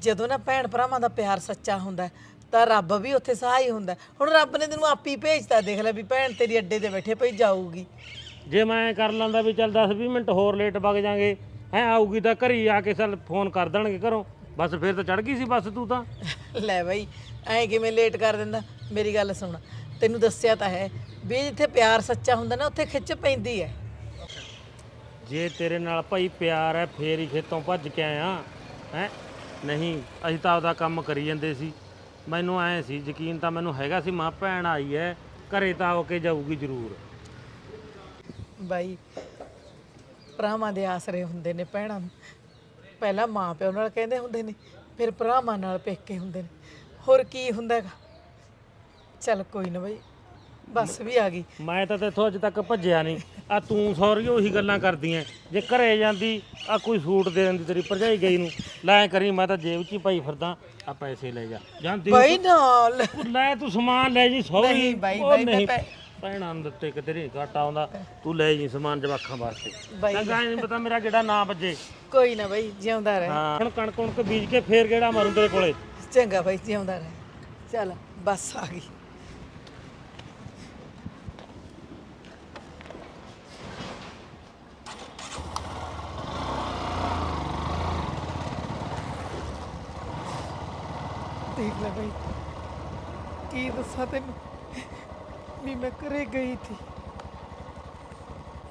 ਜਦੋਂ ਨਾ ਭੈਣ ਭਰਾਵਾਂ ਦਾ ਪਿਆਰ ਸੱਚਾ ਹੁੰਦਾ ਹੈ, ਤਾਂ ਰੱਬ ਵੀ ਉੱਥੇ ਸਹਾਈ ਹੁੰਦਾ। ਹੈ। ਹੁਣ ਰੱਬ ਨੇ ਤੈਨੂੰ ਆਪੀ ਭੇਜਤਾ ਦੇਖ ਲੈ ਵੀ ਭੈਣ ਤੇਰੀ ਅੱਡੇ ਤੇ ਬੈਠੇ ਪਈ ਜਾਊਗੀ। ਜੇ ਮੈਂ ਕਰ ਲੈਂਦਾ ਵੀ ਚੱਲ 10 20 ਮਿੰਟ ਹੋਰ ਲੇਟ ਵਗ ਜਾਾਂਗੇ ਹੈ ਆਊਗੀ ਤਾਂ ਘਰੀ ਆ ਕੇ ਚੱਲ ਫੋਨ ਕਰ ਦੇਣਗੇ ਘਰੋਂ। ਬਸ ਫਿਰ ਤਾਂ ਚੜ ਗਈ ਸੀ ਬਸ ਤੂੰ ਤਾਂ। ਲੈ ਬਾਈ ਐਂ ਕਿਵੇਂ ਲੇਟ ਕਰ ਦਿੰਦਾ? ਮੇਰੀ ਗੱਲ ਸੁਣ ਤੈਨੂੰ ਦੱਸਿਆ ਤਾਂ ਹੈ ਵੀ ਜਿੱਥੇ ਪਿਆਰ ਸੱਚਾ ਹੁੰਦਾ ਨਾ ਉੱਥੇ ਖਿੱਚ ਪੈਂਦੀ ਹੈ। ਜੇ ਤੇਰੇ ਨਾਲ ਭਾਈ ਪਿਆਰ ਹੈ ਫੇਰ ਹੀ ਖੇਤੋਂ ਭੱਜ ਕੇ ਆਇਆ। ਹੈ ਨਹੀਂ ਅਸੀਂ ਤਾਂ ਆਪਦਾ ਕੰਮ ਕਰੀ ਜਾਂਦੇ ਸੀ। ਮੈਨੂੰ ਐ ਸੀ, ਯਕੀਨ ਤਾਂ ਮੈਨੂੰ ਹੈਗਾ ਸੀ, ਮਾਂ ਭੈਣ ਆਈ ਹੈ ਘਰੇ ਤਾਂ ਆ ਕੇ ਜਾਊਗੀ ਜ਼ਰੂਰ। ਬਾਈ, ਭਰਾਵਾਂ ਦੇ ਆਸਰੇ ਹੁੰਦੇ ਨੇ ਭੈਣਾਂ ਨੂੰ। ਪਹਿਲਾਂ ਮਾਂ ਪਿਓ ਨਾਲ ਕਹਿੰਦੇ ਹੁੰਦੇ ਨੇ, ਫਿਰ ਭਰਾਵਾਂ ਨਾਲ ਪੇਕੇ ਹੁੰਦੇ ਨੇ। ਹੋਰ ਕੀ ਹੁੰਦਾ ਗਾ ਚੱਲ ਕੋਈ ਨਾ ਬਾਈ। ਬੱਸ ਵੀ ਆ ਗਈ। ਮੈਂ ਤਾਂ ਤੇਥੋਂ ਅੱਜ ਤੱਕ ਭੱਜਿਆ ਨਹੀਂ। ਆ ਤੂੰ ਸੌਰੀ ਉਹੀ ਗੱਲਾਂ ਕਰਦੀ ਐ ਜੇ ਘਰੇ ਜਾਂਦੀ ਆ ਕੋਈ ਸੂਟ ਦੇ ਦਿੰਦੀ ਤੇਰੀ ਭਰਜਾਈ ਗਈ ਨੂੰ। ਲੈ ਕਰੀ ਮੈਂ ਤਾਂ ਜੇਬ 'ਚ ਹੀ ਪਾਈ ਫਿਰਦਾ। ਆ ਪੈਸੇ ਲੈ ਜਾ। ਜਾਂਦੀ ਬਾਈ ਨਾਲ। ਉਹ ਲੈ ਤੂੰ ਸਮਾਨ ਲੈ ਜੀ ਸੌਰੀ। ਨਹੀਂ ਬਾਈ, ਬਾਈ, ਮੈਂ ਪੈ- ਭੈਣਾਂ ਨੂੰ ਦਿੱਤੇ ਕਿਤੇ ਨਹੀਂ ਘਾਟਾ ਆਉਂਦਾ। ਤੂੰ ਲੈ ਜੀ ਸਮਾਨ ਜਵਾਖਾਂ ਵਾਸਤੇ। ਬਾਈ। ਚੰਗਾ ਨਹੀਂ ਪਤਾ ਮੇਰਾ ਕਿਹੜਾ ਨਾਂ ਵੱਜੇ। ਕੋਈ ਨਾ ਬਾਈ ਜਿਉਂਦਾ ਰਹਿ। ਹਾਂ। ਹੁਣ ਕਣਕ ਕਣਕ ਬੀਜ ਕੇ ਫੇਰ ਕਿਹੜਾ ਮਾਰੂ ਤੇਰੇ ਕੋਲੇ? ਚੰਗਾ ਬਾਈ ਜਿਉਂਦਾ ਰਹਿ। ਚੱਲ ਬੱਸ ਆ ਗਈ। ਦੇਖ ਲੈ ਬਾਈ ਕੀ ਦੱਸਾਂ ਤੈਨੂੰ? ਵੀ ਮੈਂ ਘਰੇ ਗਈ ਸੀ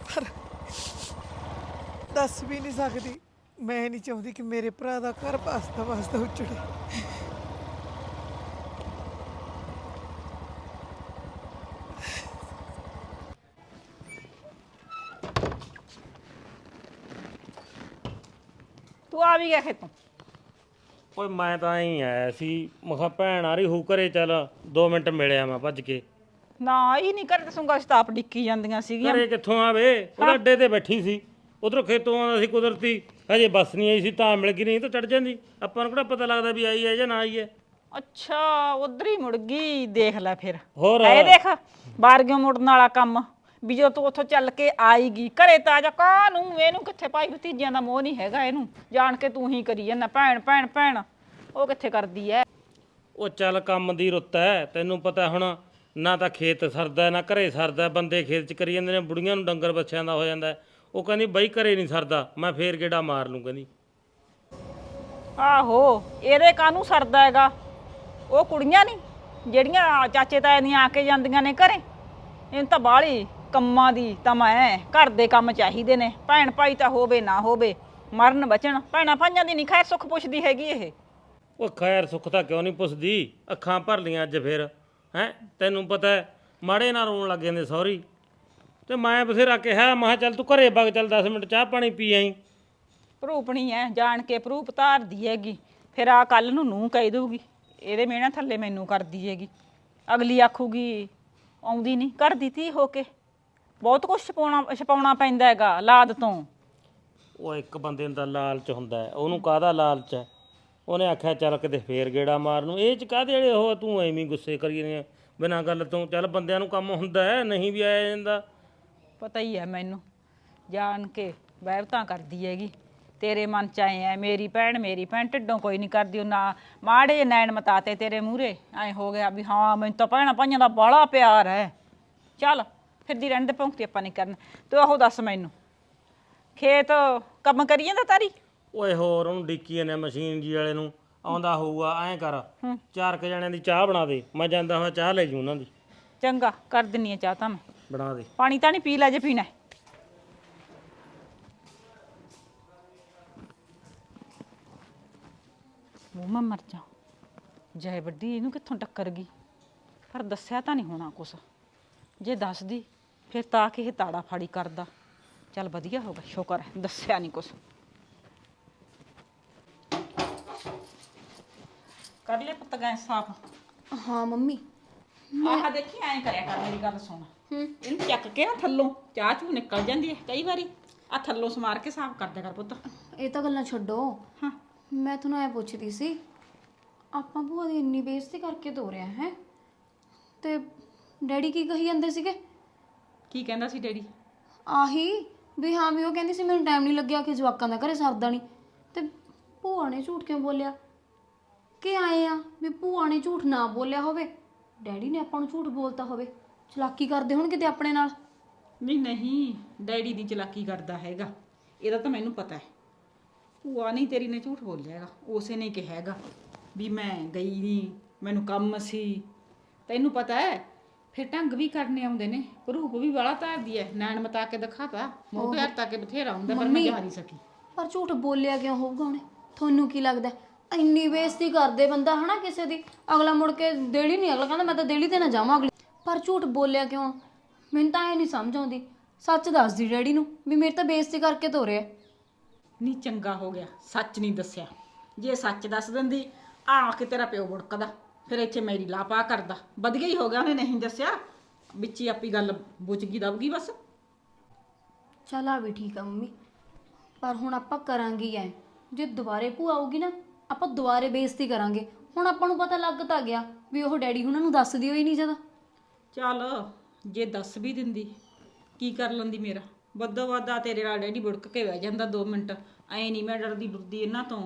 ਪਰ ਦੱਸ ਵੀ ਨਹੀਂ ਸਕਦੀ। ਮੈਂ ਨਹੀਂ ਚਾਹੁੰਦੀ ਕਿ ਮੇਰੇ ਭਰਾ ਦਾ ਘਰ ਪਾਸਤਾ ਵਾਸਤਾ ਉੱਚੜੇ ਤੂੰ ਆ ਵੀ ਗਿਆ ਖੇਤੋਂ। ਓਏ ਮੈਂ ਤਾਂ ਐਂ ਆਇਆ ਸੀ ਮੈਂ ਕਿਹਾ ਭੈਣ ਆ ਰਹੀ ਹੂ ਘਰੇ ਚੱਲ 2 ਮਿੰਟ ਮਿਲਿਆ ਮੈਂ ਭੱਜ ਕੇ। ਨਾ ਇਹ ਨਹੀਂ ਕਰ ਦਸੂੰਗਾ ਸਤਾਪ ਡਿੱਕੀ ਜਾਂਦੀਆਂ ਸੀਗੀਆਂ। ਘਰੇ ਕਿੱਥੋਂ ਆਵੇ? ਉਹ ਅੱਡੇ ਤੇ ਬੈਠੀ ਸੀ। ਉਧਰੋਂ ਖੇਤੋਂ ਆਉਂਦਾ ਸੀ ਕੁਦਰਤੀ। ਹਜੇ ਬੱਸ ਨਹੀਂ ਆਈ ਸੀ ਤਾਂ ਮਿਲ ਗਈ ਨਹੀਂ ਤਾਂ ਚੜ ਜਾਂਦੀ। ਆਪਾਂ ਨੂੰ ਕਿਹੜਾ ਪਤਾ ਲੱਗਦਾ ਵੀ ਆਈ ਹੈ ਜਾਂ ਨਾ ਆਈ ਹੈ। ਅੱਛਾ ਉਧਰ ਹੀ ਮੁੜ ਗਈ ਦੇਖ ਲੈ ਫਿਰ। ਹੋਰ। ਇਹ ਦੇਖ ਬਾਰਗਿਓ ਮੁੜਨ ਵਾਲਾ ਕੰਮ? ਵੀ ਜਦੋਂ ਤੂੰ ਉੱਥੋਂ ਚੱਲ ਕੇ ਆਏਗੀ ਘਰੇ ਤਾਂ ਆ ਜਾ ਕਾਹਨੂੰ ਇਹਨੂੰ ਕਿੱਥੇ ਭਾਈ ਭਤੀਜਿਆਂ ਦਾ ਮੋਹ ਨਹੀਂ ਹੈਗਾ ਇਹਨੂੰ? ਜਾਣ ਕੇ ਤੂੰ ਹੀ ਕਰੀ ਜਾਂਦਾ ਭੈਣ ਭੈਣ ਭੈਣ ਉਹ ਕਿੱਥੇ ਕਰਦੀ ਐ? ਉਹ ਚੱਲ ਕੰਮ ਦੀ ਰੁੱਤ ਹੈ ਤੈਨੂੰ ਪਤਾ ਹੁਣ ਨਾ ਤਾਂ ਖੇਤ ਸਰਦਾ ਹੈ, ਨਾ ਘਰੇ ਸਰਦਾ ਹੈ, ਬੰਦੇ ਖੇਤ 'ਚ ਕਰੀ ਜਾਂਦੇ ਨੇ ਬੁੜੀਆਂ ਨੂੰ ਡੰਗਰ ਬੱਚਿਆਂ ਦਾ ਹੋ ਜਾਂਦਾ ਹੈ। ਉਹ ਕਹਿੰਦੀ ਬਈ ਘਰੇ ਨਹੀਂ ਸਰਦਾ ਮੈਂ ਫੇਰ ਗੇੜਾ ਮਾਰ ਲੂੰ ਕਹਿੰਦੀ। ਆਹੋ ਇਹਦੇ ਕਾਹਨੂੰ ਸਰਦਾ ਹੈਗਾ? ਉਹ ਕੁੜੀਆਂ ਨਹੀਂ ਜਿਹੜੀਆਂ ਚਾਚੇ ਤਾਏ ਦੀਆਂ ਆ ਕੇ ਜਾਂਦੀਆਂ ਨੇ ਘਰੇ? ਇਹਨੂੰ ਤਾਂ ਬਾਹਲੀ ਕੰਮਾਂ ਦੀ ਤਾਂ ਮੈਂ ਘਰ ਦੇ ਕੰਮ ਚਾਹੀਦੇ ਨੇ ਭੈਣ ਭਾਈ ਤਾਂ ਹੋਵੇ ਨਾ ਹੋਵੇ ਮਰਨ ਬਚਣ ਭੈਣਾਂ ਭਾਈਆਂ ਦੀ ਨਹੀਂ ਖੈਰ ਸੁੱਖ ਪੁੱਛਦੀ ਹੈਗੀ ਇਹ। ਉਹ ਖੈਰ ਸੁੱਖ ਤਾਂ ਕਿਉਂ ਨਹੀਂ ਪੁੱਛਦੀ? ਅੱਖਾਂ ਭਰ ਲੀਆਂ ਅੱਜ ਫੇਰ ਹੈ? ਤੈਨੂੰ ਪਤਾ ਹੈ, ਮਾੜੇ ਨਾਲ ਰੋਣ ਲੱਗ ਜਾਂਦੇ ਸੌਰੀ। ਤੇ ਮੈਂ ਬਥੇਰਾ ਕਿਹਾ ਮੈਂ ਕਿਹਾ ਚੱਲ ਤੂੰ ਘਰੇ ਵਗ ਚੱਲ 10 ਮਿੰਟ ਚਾਹ ਪਾਣੀ ਪੀ ਆਈ। ਭਰੂਪਣੀ ਐ ਜਾਣ ਕੇ ਭਰੂਪ ਧਾਰਦੀ ਹੈਗੀ ਫਿਰ ਆ ਕੱਲ ਨੂੰ ਨੂੰ ਕਹਿ ਦਊਗੀ ਇਹਦੇ ਮਿਹਣਾ ਥੱਲੇ ਮੈਨੂੰ ਕਰਦੀ ਹੈਗੀ। ਅਗਲੀ ਆਖੂਗੀ ਆਉਂਦੀ ਨਹੀਂ ਘਰ ਦੀ ਧੀ ਹੋ ਕੇ। ਬਹੁਤ ਕੁਝ ਛਪਾਉਣਾ ਛਪਾਉਣਾ ਪੈਂਦਾ ਹੈਗਾ ਲਾਦ ਤੋਂ। ਉਹ ਇੱਕ ਬੰਦੇ ਦਾ ਲਾਲਚ ਹੁੰਦਾ ਹੈ। ਉਹਨੂੰ ਕਾਹਦਾ ਲਾਲਚ ਹੈ? ਉਹਨੇ ਆਖਿਆ ਚੱਲ ਕਿਤੇ ਫੇਰ ਗੇੜਾ ਮਾਰ ਨੂੰ ਇਹ ਚ ਕਾਹਦੇ ਜਿਹੜੇ ਉਹ ਤੂੰ ਐਵੇਂ ਹੀ ਗੁੱਸੇ ਕਰੀ ਜਾਂਦੇ ਬਿਨਾਂ ਗੱਲ ਤੋਂ ਚੱਲ ਬੰਦਿਆਂ ਨੂੰ ਕੰਮ ਹੁੰਦਾ ਹੈ ਨਹੀਂ ਵੀ ਆਇਆ ਜਾਂਦਾ। ਪਤਾ ਹੀ ਹੈ ਮੈਨੂੰ। ਜਾਣ ਕੇ ਵਹਿਬਤਾਂ ਕਰਦੀ ਹੈਗੀ। ਤੇਰੇ ਮਨ ਚ ਆਏ ਐ ਮੇਰੀ ਭੈਣ ਮੇਰੀ ਭੈਣ ਢਿੱਡੋਂ ਕੋਈ ਨਹੀਂ ਕਰਦੀ। ਉਹ ਨਾ ਮਾੜੇ ਨੈਣ ਮਤਾਤੇ ਤੇਰੇ ਮੂਹਰੇ। ਐ ਹੋ ਗਿਆ ਵੀ ਹਾਂ ਮੈਨੂੰ ਤਾਂ ਭੈਣਾਂ ਭਾਈਆਂ ਦਾ ਬੜਾ ਪਿਆਰ ਹੈ। ਚੱਲ। ਫਿਰਦੀ ਰਹਿਣ ਦੇ ਭੌਂਕਤੀ ਆਪਾਂ ਨਹੀਂ ਕਰਨਾ। ਤੂੰ ਉਹ ਦੱਸ ਮੈਨੂੰ। ਖੇਤ ਕੰਮ ਕਰੀ ਜਾਂਦਾ ਤਾਰੀ? ਓਏ ਹੋਰ ਉਹਨੂੰ ਡਿੱਕੀ ਜਾਂਦੇ ਮਸ਼ੀਨ ਜੀ ਵਾਲੇ ਨੂੰ। ਆਉਂਦਾ ਹੋਊਗਾ ਐਂ ਕਰ। ਚਾਰ ਕੁ ਜਣਿਆਂ ਦੀ ਚਾਹ ਬਣਾ ਦੇ। ਮੈਂ ਜਾਂਦਾ ਹਾਂ ਚਾਹ ਲੈ ਜੂ ਉਹਨਾਂ ਦੀ। ਚੰਗਾ ਕਰ ਦਿੰਨੀ ਆ ਚਾਹ ਤਾਂ ਮੈਂ। ਬਣਾ ਦੇ। ਪਾਣੀ ਤਾਂ ਨਹੀਂ ਪੀ ਲੈ ਜੇ ਪੀਣਾ। ਹੈ। ਮੈਂ ਮਰ ਜਾ। ਜੈ ਵੱਡੀ ਇਹਨੂੰ ਕਿੱਥੋਂ ਟੱਕਰ ਗਈ? ਪਰ ਦੱਸਿਆ ਤਾਂ ਨਹੀਂ ਹੋਣਾ ਕੁਛ। ਜੇ ਦੱਸਦੀ ਫਿਰ ਤਾਂ ਕਿ ਇਹ ਤਾੜਾ ਫਾੜੀ ਕਰਦਾ। ਚੱਲ ਵਧੀਆ ਹੋ ਗਿਆ ਸ਼ੁਕਰ ਹੈ ਦੱਸਿਆ ਨਹੀਂ ਕੁਛ। ਕਰ ਲੈ ਪੁੱਤ ਗੈਸ ਸਾਫ਼। ਹਾਂ ਮੰਮੀ। ਆਹ ਦੇਖੀ ਐਂ ਕਰਿਆ ਕਰ ਮੇਰੀ ਗੱਲ ਸੁਣ। ਇਹਨੂੰ ਚੱਕ ਕੇ ਨਾ ਥੱਲੋਂ ਚਾਹ ਚੂ ਨਿਕਲ ਜਾਂਦੀ ਹੈ ਕਈ ਵਾਰੀ। ਆ ਥੱਲੋਂ ਸਮਾਰ ਕੇ ਸਾਫ਼ ਕਰ ਦਿਆ ਕਰ ਪੁੱਤ। ਇਹ ਤਾਂ ਗੱਲਾਂ ਛੱਡੋ। ਹਾਂ। ਮੈਂ ਤੁਹਾਨੂੰ ਐ ਪੁੱਛਦੀ ਸੀ ਆਪਾਂ ਭੂਆ ਦੀ ਇੰਨੀ ਬੇਇੱਜ਼ਤੀ ਕਰਕੇ ਤੋਰਿਆ ਹੈ? ਤੇ ਡੈਡੀ ਕੀ ਕਹੀ ਜਾਂਦੇ ਸੀਗੇ? ਕੀ ਕਹਿੰਦਾ ਸੀ ਡੈਡੀ? ਆਹੀ ਵੀ ਹਾਂ ਵੀ ਉਹ ਕਹਿੰਦੀ ਸੀ ਮੈਨੂੰ ਟਾਈਮ ਨਹੀਂ ਲੱਗਿਆ ਕਿ ਜਵਾਕਾਂ ਦਾ ਘਰੇ ਸਰਦਾ ਨਹੀਂ ਤੇ ਭੂਆ ਨੇ ਝੂਠ ਕਿਉਂ ਬੋਲਿਆ? ਕਿ ਆਏ ਆ ਵੀ ਭੂਆ ਨੇ ਝੂਠ ਨਾ ਬੋਲਿਆ ਹੋਵੇ। ਡੈਡੀ ਨੇ ਆਪਾਂ ਨੂੰ ਝੂਠ ਬੋਲਤਾ ਹੋਵੇ। ਚਲਾਕੀ ਕਰਦੇ ਹੋਣ ਕਿਤੇ ਆਪਣੇ ਨਾਲ? ਨਹੀਂ ਨਹੀਂ ਡੈਡੀ ਦੀ ਚਲਾਕੀ ਕਰਦਾ ਹੈਗਾ। ਇਹਦਾ ਤਾਂ ਮੈਨੂੰ ਪਤਾ ਹੈ। ਭੂਆ ਨਹੀਂ ਤੇਰੀ ਨੇ ਝੂਠ ਬੋਲਿਆ ਹੈਗਾ। ਉਸੇ ਨੇ ਕਿਹਾ ਹੈਗਾ ਵੀ ਮੈਂ ਗਈ ਨਹੀਂ ਮੈਨੂੰ ਕੰਮ ਸੀ। ਤੈਨੂੰ ਪਤਾ ਹੈ ਫਿਰ ਢੰਗ ਵੀ ਕਰਨੇ ਆਉਂਦੇ ਨੇ ਰੂਪ ਵੀ ਵਾਲਾ ਧਾਰਦੀ ਹੈ ਨੈਣ ਮਤਾ ਕੇ ਦਿਖਾਤਾ ਮੋਹ ਪਿਆਰ ਤਾਂ ਕੇ ਬਥੇਰਾ ਹੁੰਦਾ ਪਰ ਮੈਂ ਜਾ ਨਹੀਂ ਸਕੀ। ਪਰ ਝੂਠ ਬੋਲਿਆ ਕਿਉਂ ਹੋਊਗਾ ਉਹਨੇ? ਤੁਹਾਨੂੰ ਕੀ ਲੱਗਦਾ? ਇੰਨੀ ਬੇਇੱਜ਼ਤੀ ਕਰਦੇ ਬੰਦਾ ਹਨਾ ਕਿਸੇ ਦੀ? ਅਗਲਾ ਮੁੜ ਕੇ ਦੇਲੀ ਨਹੀਂ ਅਗਲਾ ਕਹਿੰਦਾ ਮੈਂ ਤਾਂ ਦੇਲੀ ਤੇ ਨਾ ਜਾਵਾਂ ਅਗਲੀ। ਪਰ ਝੂਠ ਬੋਲਿਆ ਕਿਉਂ? ਮੈਨੂੰ ਤਾਂ ਇਹ ਨਹੀਂ ਸਮਝ ਆਉਂਦੀ। ਸੱਚ ਦੱਸਦੀ ਡੈਡੀ ਨੂੰ ਵੀ ਮੇਰੇ ਤਾਂ ਬੇਇੱਜ਼ਤੀ ਕਰਕੇ ਤੋਰਿਆ ਨਹੀਂ ਚੰਗਾ ਹੋ ਗਿਆ ਸੱਚ ਨਹੀਂ ਦੱਸਿਆ। ਜੇ ਸੱਚ ਦੱਸ ਦਿੰਦੀ ਆ ਕੇ ਤੇਰਾ ਪਿਓ ਬੁੜਕਦਾ ਫਿਰ ਇੱਥੇ ਮੇਰੀ ਲਾਪਾ ਕਰਦਾ। ਵਧੀਆ ਹੀ ਹੋ ਗਿਆ ਉਹਨੇ ਨਹੀਂ ਦੱਸਿਆ। ਵਿੱਚ ਹੀ ਆਪੀ ਗੱਲ ਬੁੱਝ ਗਈ ਦਬ ਗਈ ਬਸ। ਚਲ ਆ ਵੀ ਠੀਕ ਆ ਮੰਮੀ। ਪਰ ਹੁਣ ਆਪਾਂ ਕਰਾਂਗੇ ਐ। ਜੇ ਦੁਬਾਰੇ ਭੂਆ ਆਊਗੀ ਨਾ ਆਪਾਂ ਦੁਬਾਰੇ ਬੇਇੱਜ਼ਤੀ ਕਰਾਂਗੇ। ਹੁਣ ਆਪਾਂ ਨੂੰ ਪਤਾ ਲੱਗ ਤਾਂ ਗਿਆ ਵੀ ਉਹ ਡੈਡੀ ਉਹਨਾਂ ਨੂੰ ਦੱਸਦੀ ਹੋਈ ਨਹੀਂ ਜਦਾ ਚੱਲ ਜੇ ਦੱਸ ਵੀ ਦਿੰਦੀ ਕੀ ਕਰ ਲੈਂਦੀ ਮੇਰਾ? ਵੱਧੋ ਵੱਧਾ ਤੇਰੇ ਨਾਲ ਡੈਡੀ ਬੁੜਕ ਕੇ ਬਹਿ ਜਾਂਦਾ 2 ਮਿੰਟ। ਐ ਨਹੀਂ ਮੈਂ ਡਰਦੀ ਡਰਦੀ ਇਹਨਾਂ ਤੋਂ।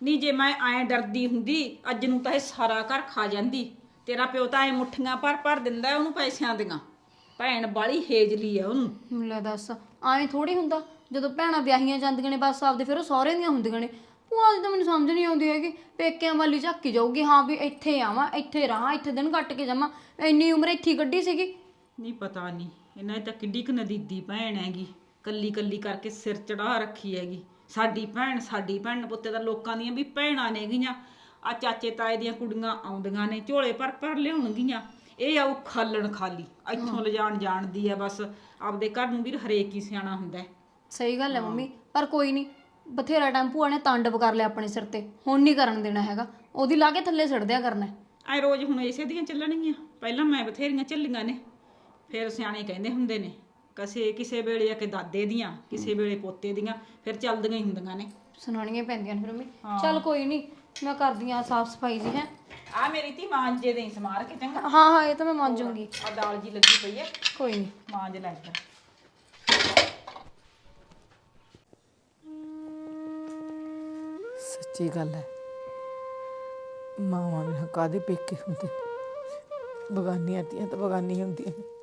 ਨਹੀਂ ਜੇ ਮੈਂ ਐ ਡਰਦੀ ਹੁੰਦੀ ਅੱਜ ਨੂੰ ਤਾਂ ਇਹ ਸਾਰਾ ਘਰ ਖਾ ਜਾਂਦੀ। ਤੇਰਾ ਪਿਓ ਤਾਂ ਐ ਮੁੱਠੀਆਂ ਭਰ ਭਰ ਦਿੰਦਾ ਉਹਨੂੰ ਪੈਸਿਆਂ ਦੀਆਂ। ਭੈਣ ਬਾਲੀ ਹੇਜਲੀ ਆ ਉਹਨੂੰ। ਲੈ ਦੱਸ ਐਂ ਥੋੜੀ ਹੁੰਦਾ ਜਦੋਂ ਭੈਣਾਂ ਵਿਆਹੀਆਂ ਜਾਂਦੀਆਂ ਨੇ ਬਸ ਆਪਦੇ ਫਿਰ ਉਹ ਸਹੁਰੇ ਦੀਆਂ ਹੁੰਦੀਆਂ ਨੇ। ਭੂਆ ਦੀ ਤਾਂ ਮੈਨੂੰ ਸਮਝ ਨਹੀਂ ਆਉਂਦੀ ਹੈਗੀ ਪੇਕਿਆਂ ਵਾਲੀ ਝਾਕੀ ਜਾਊਗੀ ਹਾਂ ਵੀ ਇੱਥੇ ਆਵਾਂ ਇੱਥੇ ਰਹਾਂ ਇੱਥੇ ਦਿਨ ਕੱਟ ਕੇ ਜਾਵਾਂ ਇੰਨੀ ਉਮਰ ਇੱਥੇ ਹੀ ਕੱਢੀ ਸੀਗੀ। ਨਹੀਂ ਪਤਾ ਨਹੀਂ ਇਹਨਾਂ ਦੀ ਤਾਂ ਕਿੱਡੀ ਕੁ ਨਦੀਦੀ ਭੈਣ ਹੈਗੀ ਕੱਲੀ ਕੱਲੀ ਕਰਕੇ ਸਿਰ ਚੜਾ ਰੱਖੀ ਹੈਗੀ। ਸਾਡੀ ਭੈਣ ਸਾਡੀ ਭੈਣ ਪੁੱਤੇ ਦਾ ਲੋਕਾਂ ਦੀਆਂ ਵੀ ਭੈਣਾਂ ਨੇਗੀਆਂ ਆ ਚਾਚੇ ਤਾਏ ਦੀਆਂ ਕੁੜੀਆਂ ਆਉਂਦੀਆਂ ਨੇ ਝੋਲੇ ਭਰ ਭਰ ਲਿਆਉਣਗੀਆਂ। ਇਹ ਆਉ ਖਾਲਣ ਖਾਲੀ ਇੱਥੋਂ ਲਿਜਾਣ ਜਾਣਦੀ ਹੈ ਬਸ ਆਪਦੇ ਘਰ ਨੂੰ ਵੀ ਹਰੇਕ ਹੀ ਸਿਆਣਾ ਹੁੰਦਾ ਹੈ। ਸਹੀ ਗੱਲ ਹੈ ਮੰਮੀ ਪਰ ਕੋਈ ਨਹੀਂ ਬਥੇਰਾ ਟਾਈਮ ਭੂਆ ਨੇ ਤਾਂਡਵ ਕਰ ਲਿਆ ਆਪਣੇ ਸਿਰ ਤੇ ਹੁਣ ਨਹੀਂ ਕਰਨ ਦੇਣਾ ਹੈਗਾ। ਉਹਦੀ ਲਾ ਕੇ ਥੱਲੇ ਛੱਡ ਦਿਆ ਕਰਨਾ ਹੈ। ਐ ਰੋਜ਼ ਹੁਣ ਇਸੇ ਦੀਆਂ ਚੱਲਣਗੀਆਂ ਪਹਿਲਾਂ ਮੈਂ ਬਥੇਰੀਆਂ ਚੱਲੀਆਂ ਨੇ ਫਿਰ ਸਿਆਣੇ ਕਹਿੰਦੇ ਹੁੰਦੇ ਨੇ ਕਿਸੇ ਕਿਸੇ ਵੇਲੇ ਆ ਕਿ ਦਾਦੇ ਦੀਆਂ ਕਿਸੇ ਵੇਲੇ ਪੋਤੇ ਦੀਆਂ ਫਿਰ ਚੱਲਦੀਆਂ ਹੀ ਹੁੰਦੀਆਂ ਨੇ। ਸੁਣਾਉਣੀਆਂ ਪੈਂਦੀਆਂ ਨੇ ਫਿਰ ਮੰਮੀ। ਚੱਲ ਕੋਈ ਨਹੀਂ ਮੈਂ ਕਰਦੀ ਆ ਸਾਫ਼ ਸਫ਼ਾਈ ਜੀ ਹੈ। ਆ ਮੇਰੀ ਤੀ ਮਾਂਜੇ ਦੇ ਸਮਾਰ ਕੇ ਚੰਗਾ। ਹਾਂ ਹਾਂ ਇਹ ਤਾਂ ਮੈਂ ਮੰਨ ਜਾਊਂਗੀ ਆ ਦਾਲ ਜੀ ਲੱਗੀ ਪਈ ਹੈ। ਕੋਈ ਨਹੀਂ ਮਾਂਜ ਲੈ ਇੱਧਰ ਸੱਚੀ ਗੱਲ ਹੈ। ਮਾਵਾਂ ਵੀ ਕਾਦੇ ਪੇਕੇ ਹੁੰਦੇ? ਨੇ ਬਗਾਨੀਆਂ ਤੀਆਂ ਤਾਂ ਬਗਾਨੀ ਹੁੰਦੀਆਂ ਨੇ।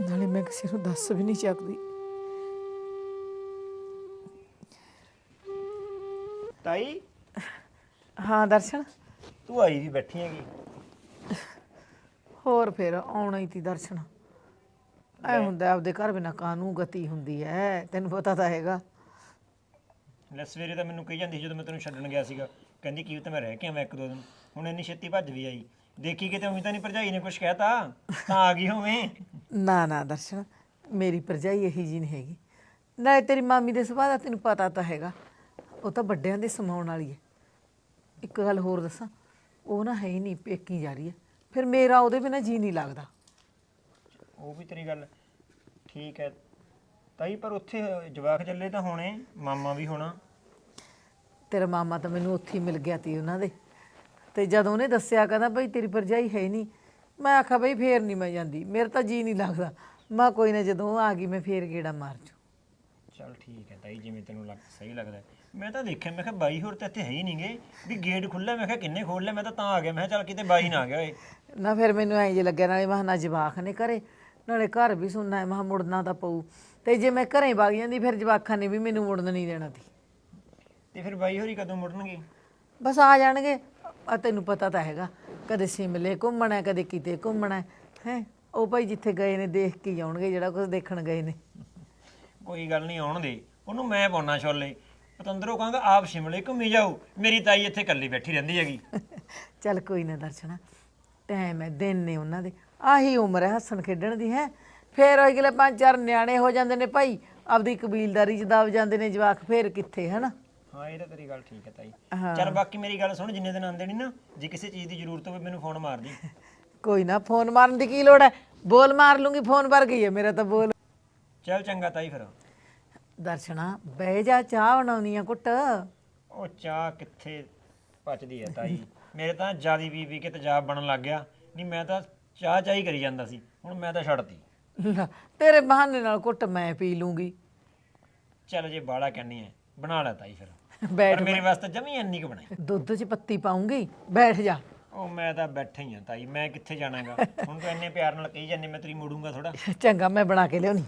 ਨਾਲੇ ਮੈਂ ਕਿਸੇ ਨੂੰ ਦੱਸ ਵੀ ਨਹੀਂ ਸਕਦੀ। ਤਾਈ? ਹਾਂ ਦਰਸ਼ਨ। ਤੂੰ ਆਈ ਵੀ ਬੈਠੀ ਹੈਗੀ। ਹੋਰ ਫਿਰ ਆਉਣਾ ਹੀ ਤੀ ਦਰਸ਼ਨ। ਐ ਹੁੰਦਾ ਆਪਦੇ ਘਰ ਬਿਨਾ ਕਾਨੂੰ ਗਤੀ ਹੁੰਦੀ ਹੈ ਤੈਨੂੰ ਪਤਾ ਤਾਂ ਹੈਗਾ। ਲੈ ਸਵੇਰੇ ਤਾਂ ਮੈਨੂੰ ਕਹੀ ਜਾਂਦੀ ਸੀ ਜਦੋਂ ਮੈਂ ਤੈਨੂੰ ਛੱਡਣ ਗਿਆ ਸੀਗਾ। ਕਹਿੰਦੀ ਕੀ ਤੇ ਮੈਂ ਰਹਿ ਕੇ ਆਵਾਂ ਇੱਕ ਦੋ ਦਿਨ। ਹੁਣ ਇੰਨੀ ਛੇਤੀ ਭੱਜ ਵੀ ਆਈ। ਦੇਖੀ ਕਿਤੇ ਉਮੀ ਤਾਂ ਨਹੀਂ ਭਰਜਾਈ ਨੇ ਕੁਝ ਕਹਿਤਾ? ਤਾਂ ਆ ਗਈ ਹੋਵੇਂ ਨਾ ਨਾ ਦਰਸ਼ਨ ਮੇਰੀ ਭਰਜਾਈ ਇਹੀ ਜੀ ਨਹੀਂ ਹੈਗੀ। ਨਾਲੇ ਤੇਰੀ ਮਾਮੀ ਦੇ ਸੁਭਾਅ ਦਾ ਤੈਨੂੰ ਪਤਾ ਤਾਂ ਹੈਗਾ। ਉਹ ਤਾਂ ਵੱਡਿਆਂ ਦੇ ਸਮਾਉਣ ਵਾਲੀ ਹੈ। ਇੱਕ ਗੱਲ ਹੋਰ ਦੱਸਾਂ ਉਹ ਨਾ ਹੈ ਹੀ ਨਹੀਂ ਪੇਕੀ ਜਾ ਰਹੀ ਹੈ। ਫਿਰ ਮੇਰਾ ਉਹਦੇ ਬਿਨਾਂ ਜੀ ਨਹੀਂ ਲੱਗਦਾ। ਉਹ ਵੀ ਤੇਰੀ ਗੱਲ ਠੀਕ ਹੈ। ਤਾਈ ਪਰ ਉੱਥੇ ਜਵਾਕ ਚੱਲੇ ਤਾਂ ਹੋਣੇ ਮਾਮਾ ਵੀ ਹੋਣਾ। ਤੇਰਾ ਮਾਮਾ ਤਾਂ ਮੈਨੂੰ ਉੱਥੇ ਹੀ ਮਿਲ ਗਿਆ ਤੀ ਉਹਨਾਂ ਦੇ। ਤੇ ਜਦੋਂ ਉਹਨੇ ਦੱਸਿਆ ਕਹਿੰਦਾ ਬਈ ਤੇਰੀ ਭਰਜਾਈ ਹੈ ਨਹੀਂ। ਮੈਂ ਆਖਿਆ ਬਈ ਫੇਰ ਨਹੀਂ ਮੈਂ ਜਾਂਦੀ। ਮੇਰਾ ਤਾਂ ਜੀ ਨਹੀਂ ਲੱਗਦਾ। ਮੈਂ ਕੋਈ ਨਾ ਜਦੋਂ ਆ ਗਈ ਮੈਂ ਫੇਰ ਗੇੜਾ ਮਾਰ ਜੂ। ਚਲ ਠੀਕ ਹੈ ਤਾਈ ਜਿਵੇਂ ਤੈਨੂੰ ਲੱਗ ਸਹੀ ਲੱਗਦਾ ਹੈ। ਮੈਂ ਤਾਂ ਦੇਖਿਆ ਮੈਂ ਕਿਹਾ ਬਾਈ ਹੋਰ ਤਾਂ ਇੱਥੇ ਹੈ ਹੀ ਨਹੀਂਗੇ। ਵੀ ਗੇਟ ਖੁੱਲ੍ਹਾ ਮੈਂ ਕਿਹਾ ਕਿੰਨੇ ਖੋਲ ਲਿਆ? ਮੈਂ ਤਾਂ ਤਾਂ ਆ ਗਿਆ। ਮੈਂ ਕਿਹਾ ਚੱਲ ਕਿਤੇ ਬਾਈ ਨਾ ਆ ਗਿਆ ਓਏ ਨਾ ਫਿਰ ਮੈਨੂੰ ਐਂ ਜੇ ਲੱਗਿਆ ਨਾਲੇ ਮੈਂ ਨਾ ਜਵਾਖ ਨੇ ਘਰੇ ਨਾਲੇ ਘਰ ਵੀ ਸੁਣਨਾ ਹੈ। ਮੈਂ ਕਿਹਾ ਮੁੜਨਾ ਤਾਂ ਪਊ। ਤੇ ਜੇ ਮੈਂ ਘਰੇ ਵਗ ਜਾਂਦੀ ਫਿਰ ਜਵਾਖਾਂ ਨੇ ਵੀ ਮੈਨੂੰ ਮੁੜਨ ਨਹੀਂ ਦੇਣਾ ਤੀ। ਤੇ ਫਿਰ ਬਾਈ ਹੋਰੀ ਕਦੋਂ ਮੁੜਨਗੇ? ਬਸ ਆ ਜਾਣਗੇ। ਆ ਤੈਨੂੰ ਪਤਾ ਤਾਂ ਹੈਗਾ ਕਦੇ ਸਿਮਲੇ ਘੁੰਮਣਾ ਕਦੇ ਕਿਤੇ ਘੁੰਮਣਾ ਹੈ ਉਹ ਭਾਈ ਜਿੱਥੇ ਗਏ ਨੇ ਦੇਖ ਕੇ ਹੀ ਆਉਣਗੇ ਜਿਹੜਾ ਕੁਝ ਦੇਖਣ ਗਏ ਨੇ। ਕੋਈ ਗੱਲ ਨਹੀਂ ਆਉਣ ਦੇ ਉਹਨੂੰ ਮੈਂ ਪਾਉਣਾ ਛੋਲੇ। ਪਤੰਦਰੋਂ ਕਹਾਂਗਾ ਆਪ ਸ਼ਿਮਲੇ ਘੁੰਮੀ ਜਾਓ। ਮੇਰੀ ਤਾਈ ਇੱਥੇ ਇਕੱਲੀ ਬੈਠੀ ਰਹਿੰਦੀ ਹੈਗੀ। *laughs* ਚੱਲ ਕੋਈ ਨਾ ਦਰਸ਼ਨਾ ਟਾਈਮ ਹੈ ਦਿਨ ਨੇ ਉਹਨਾਂ ਦੇ। ਆਹੀ ਉਮਰ ਹੈ ਹੱਸਣ ਖੇਡਣ ਦੀ ਹੈ? ਫੇਰ ਅਗਲੇ ਪੰਜ ਚਾਰ ਨਿਆਣੇ ਹੋ ਜਾਂਦੇ ਨੇ ਭਾਈ। ਆਪਦੀ ਕਬੀਲਦਾਰੀ ਚ ਦਬ ਜਾਂਦੇ ਨੇ ਜਵਾਕ ਫੇਰ ਕਿੱਥੇ ਹਨਾ? ਹਾਂ ਇਹ ਤਾਂ ਤੇਰੀ ਗੱਲ ਠੀਕ ਹੈ ਤਾਈ। ਚੱਲ ਬਾਕੀ ਮੇਰੀ ਗੱਲ ਸੁਣ ਜਿੰਨੇ ਦਿਨ ਆਉਂਦੇ ਨਹੀਂ ਨਾ ਜੇ ਕਿਸੇ ਚੀਜ਼ ਦੀ ਜ਼ਰੂਰਤ ਹੋਵੇ ਮੈਨੂੰ ਫੋਨ ਮਾਰ ਦੀ। ਕੋਈ ਨਾ ਫੋਨ ਮਾਰਨ ਦੀ ਕੀ ਲੋੜ ਹੈ? ਬੋਲ ਮਾਰ ਲੂੰਗੀ ਫੋਨ ਭਰ ਗਈ ਹੈ ਮੇਰਾ ਤਾਂ ਬੋਲ। ਚੱਲ ਚੰਗਾ ਤਾਈ ਫਿਰ। ਦਰਸ਼ਨਾ ਬਹਿ ਜਾ ਚਾਹ ਬਣਾਉਣੀ ਆ ਕੁੱਟ ਉਹ ਚਾਹ ਕਿੱਥੇ ਪਚਦੀ ਹੈ ਤਾਈ? ਮੇਰੇ ਤਾਂ ਜਿਆਦੀ ਪੀ ਪੀ ਕੇ ਤੇਜ਼ਾਬ ਬਣਨ ਲੱਗ ਗਿਆ। ਨਹੀਂ ਮੈਂ ਤਾਂ ਚਾਹ ਚਾਹ ਕਰੀ ਜਾਂਦਾ ਸੀ ਹੁਣ ਮੈਂ ਤਾਂ ਛੱਡਤੀ। ਲੈ, ਤੇਰੇ ਬਹਾਨੇ ਨਾਲ ਕੁੱਟ ਮੈਂ ਪੀ ਲੂੰਗੀ। ਚੱਲ ਜੇ ਬਾੜਾ ਕਹਿੰਨੀ ਹੈ ਬਣਾ ਲੈ ਤਾਈ ਫਿਰ। ਬੈਠ ਪਰ ਮੇਰੇ ਵਾਸਤੇ ਜਮੀ ਇੰਨੀ ਕੁ ਬਣਾਈ। ਦੁੱਧ 'ਚ ਪੱਤੀ ਪਾਉਂਗੀ ਬੈਠ ਜਾ। ਉਹ ਮੈਂ ਤਾਂ ਬੈਠਾ ਹੀ ਆ ਤਾਈ ਮੈਂ ਕਿੱਥੇ ਜਾਣਾਗਾ? ਹੁਣ ਤੂੰ ਇੰਨੇ ਪਿਆਰ ਨਾਲ ਕਹੀ ਜਾਂਦੀ ਮੈਂ ਤੇਰੀ ਮੋੜੂੰਗਾ ਥੋੜਾ ਚੰਗਾ ਮੈਂ ਬਣਾ ਕੇ ਲਿਆਉਣੀ।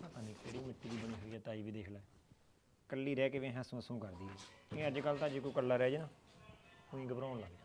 ਪਤਾ ਨਹੀਂ ਕਿਹੜੀ ਮਿੱਟੀ ਦੀ ਬਣੀ ਹੋਈ ਹੈ ਤਾਈ ਵੀ ਦੇਖ ਲੈ। ਕੱਲੀ ਰਹਿ ਕੇ ਵੀ ਹੱਸੂ ਹੱਸੂ ਕਰਦੀ ਹੈ ਇਹ ਅੱਜ ਕੱਲ ਤਾਂ ਜੇ ਕੋਈ ਕੱਲਾ ਰਹਿ ਜਾ ਨਾ ਉਹੀ ਘਬਰਾਉਣ ਲੱਗ ਜਾਂਦਾ।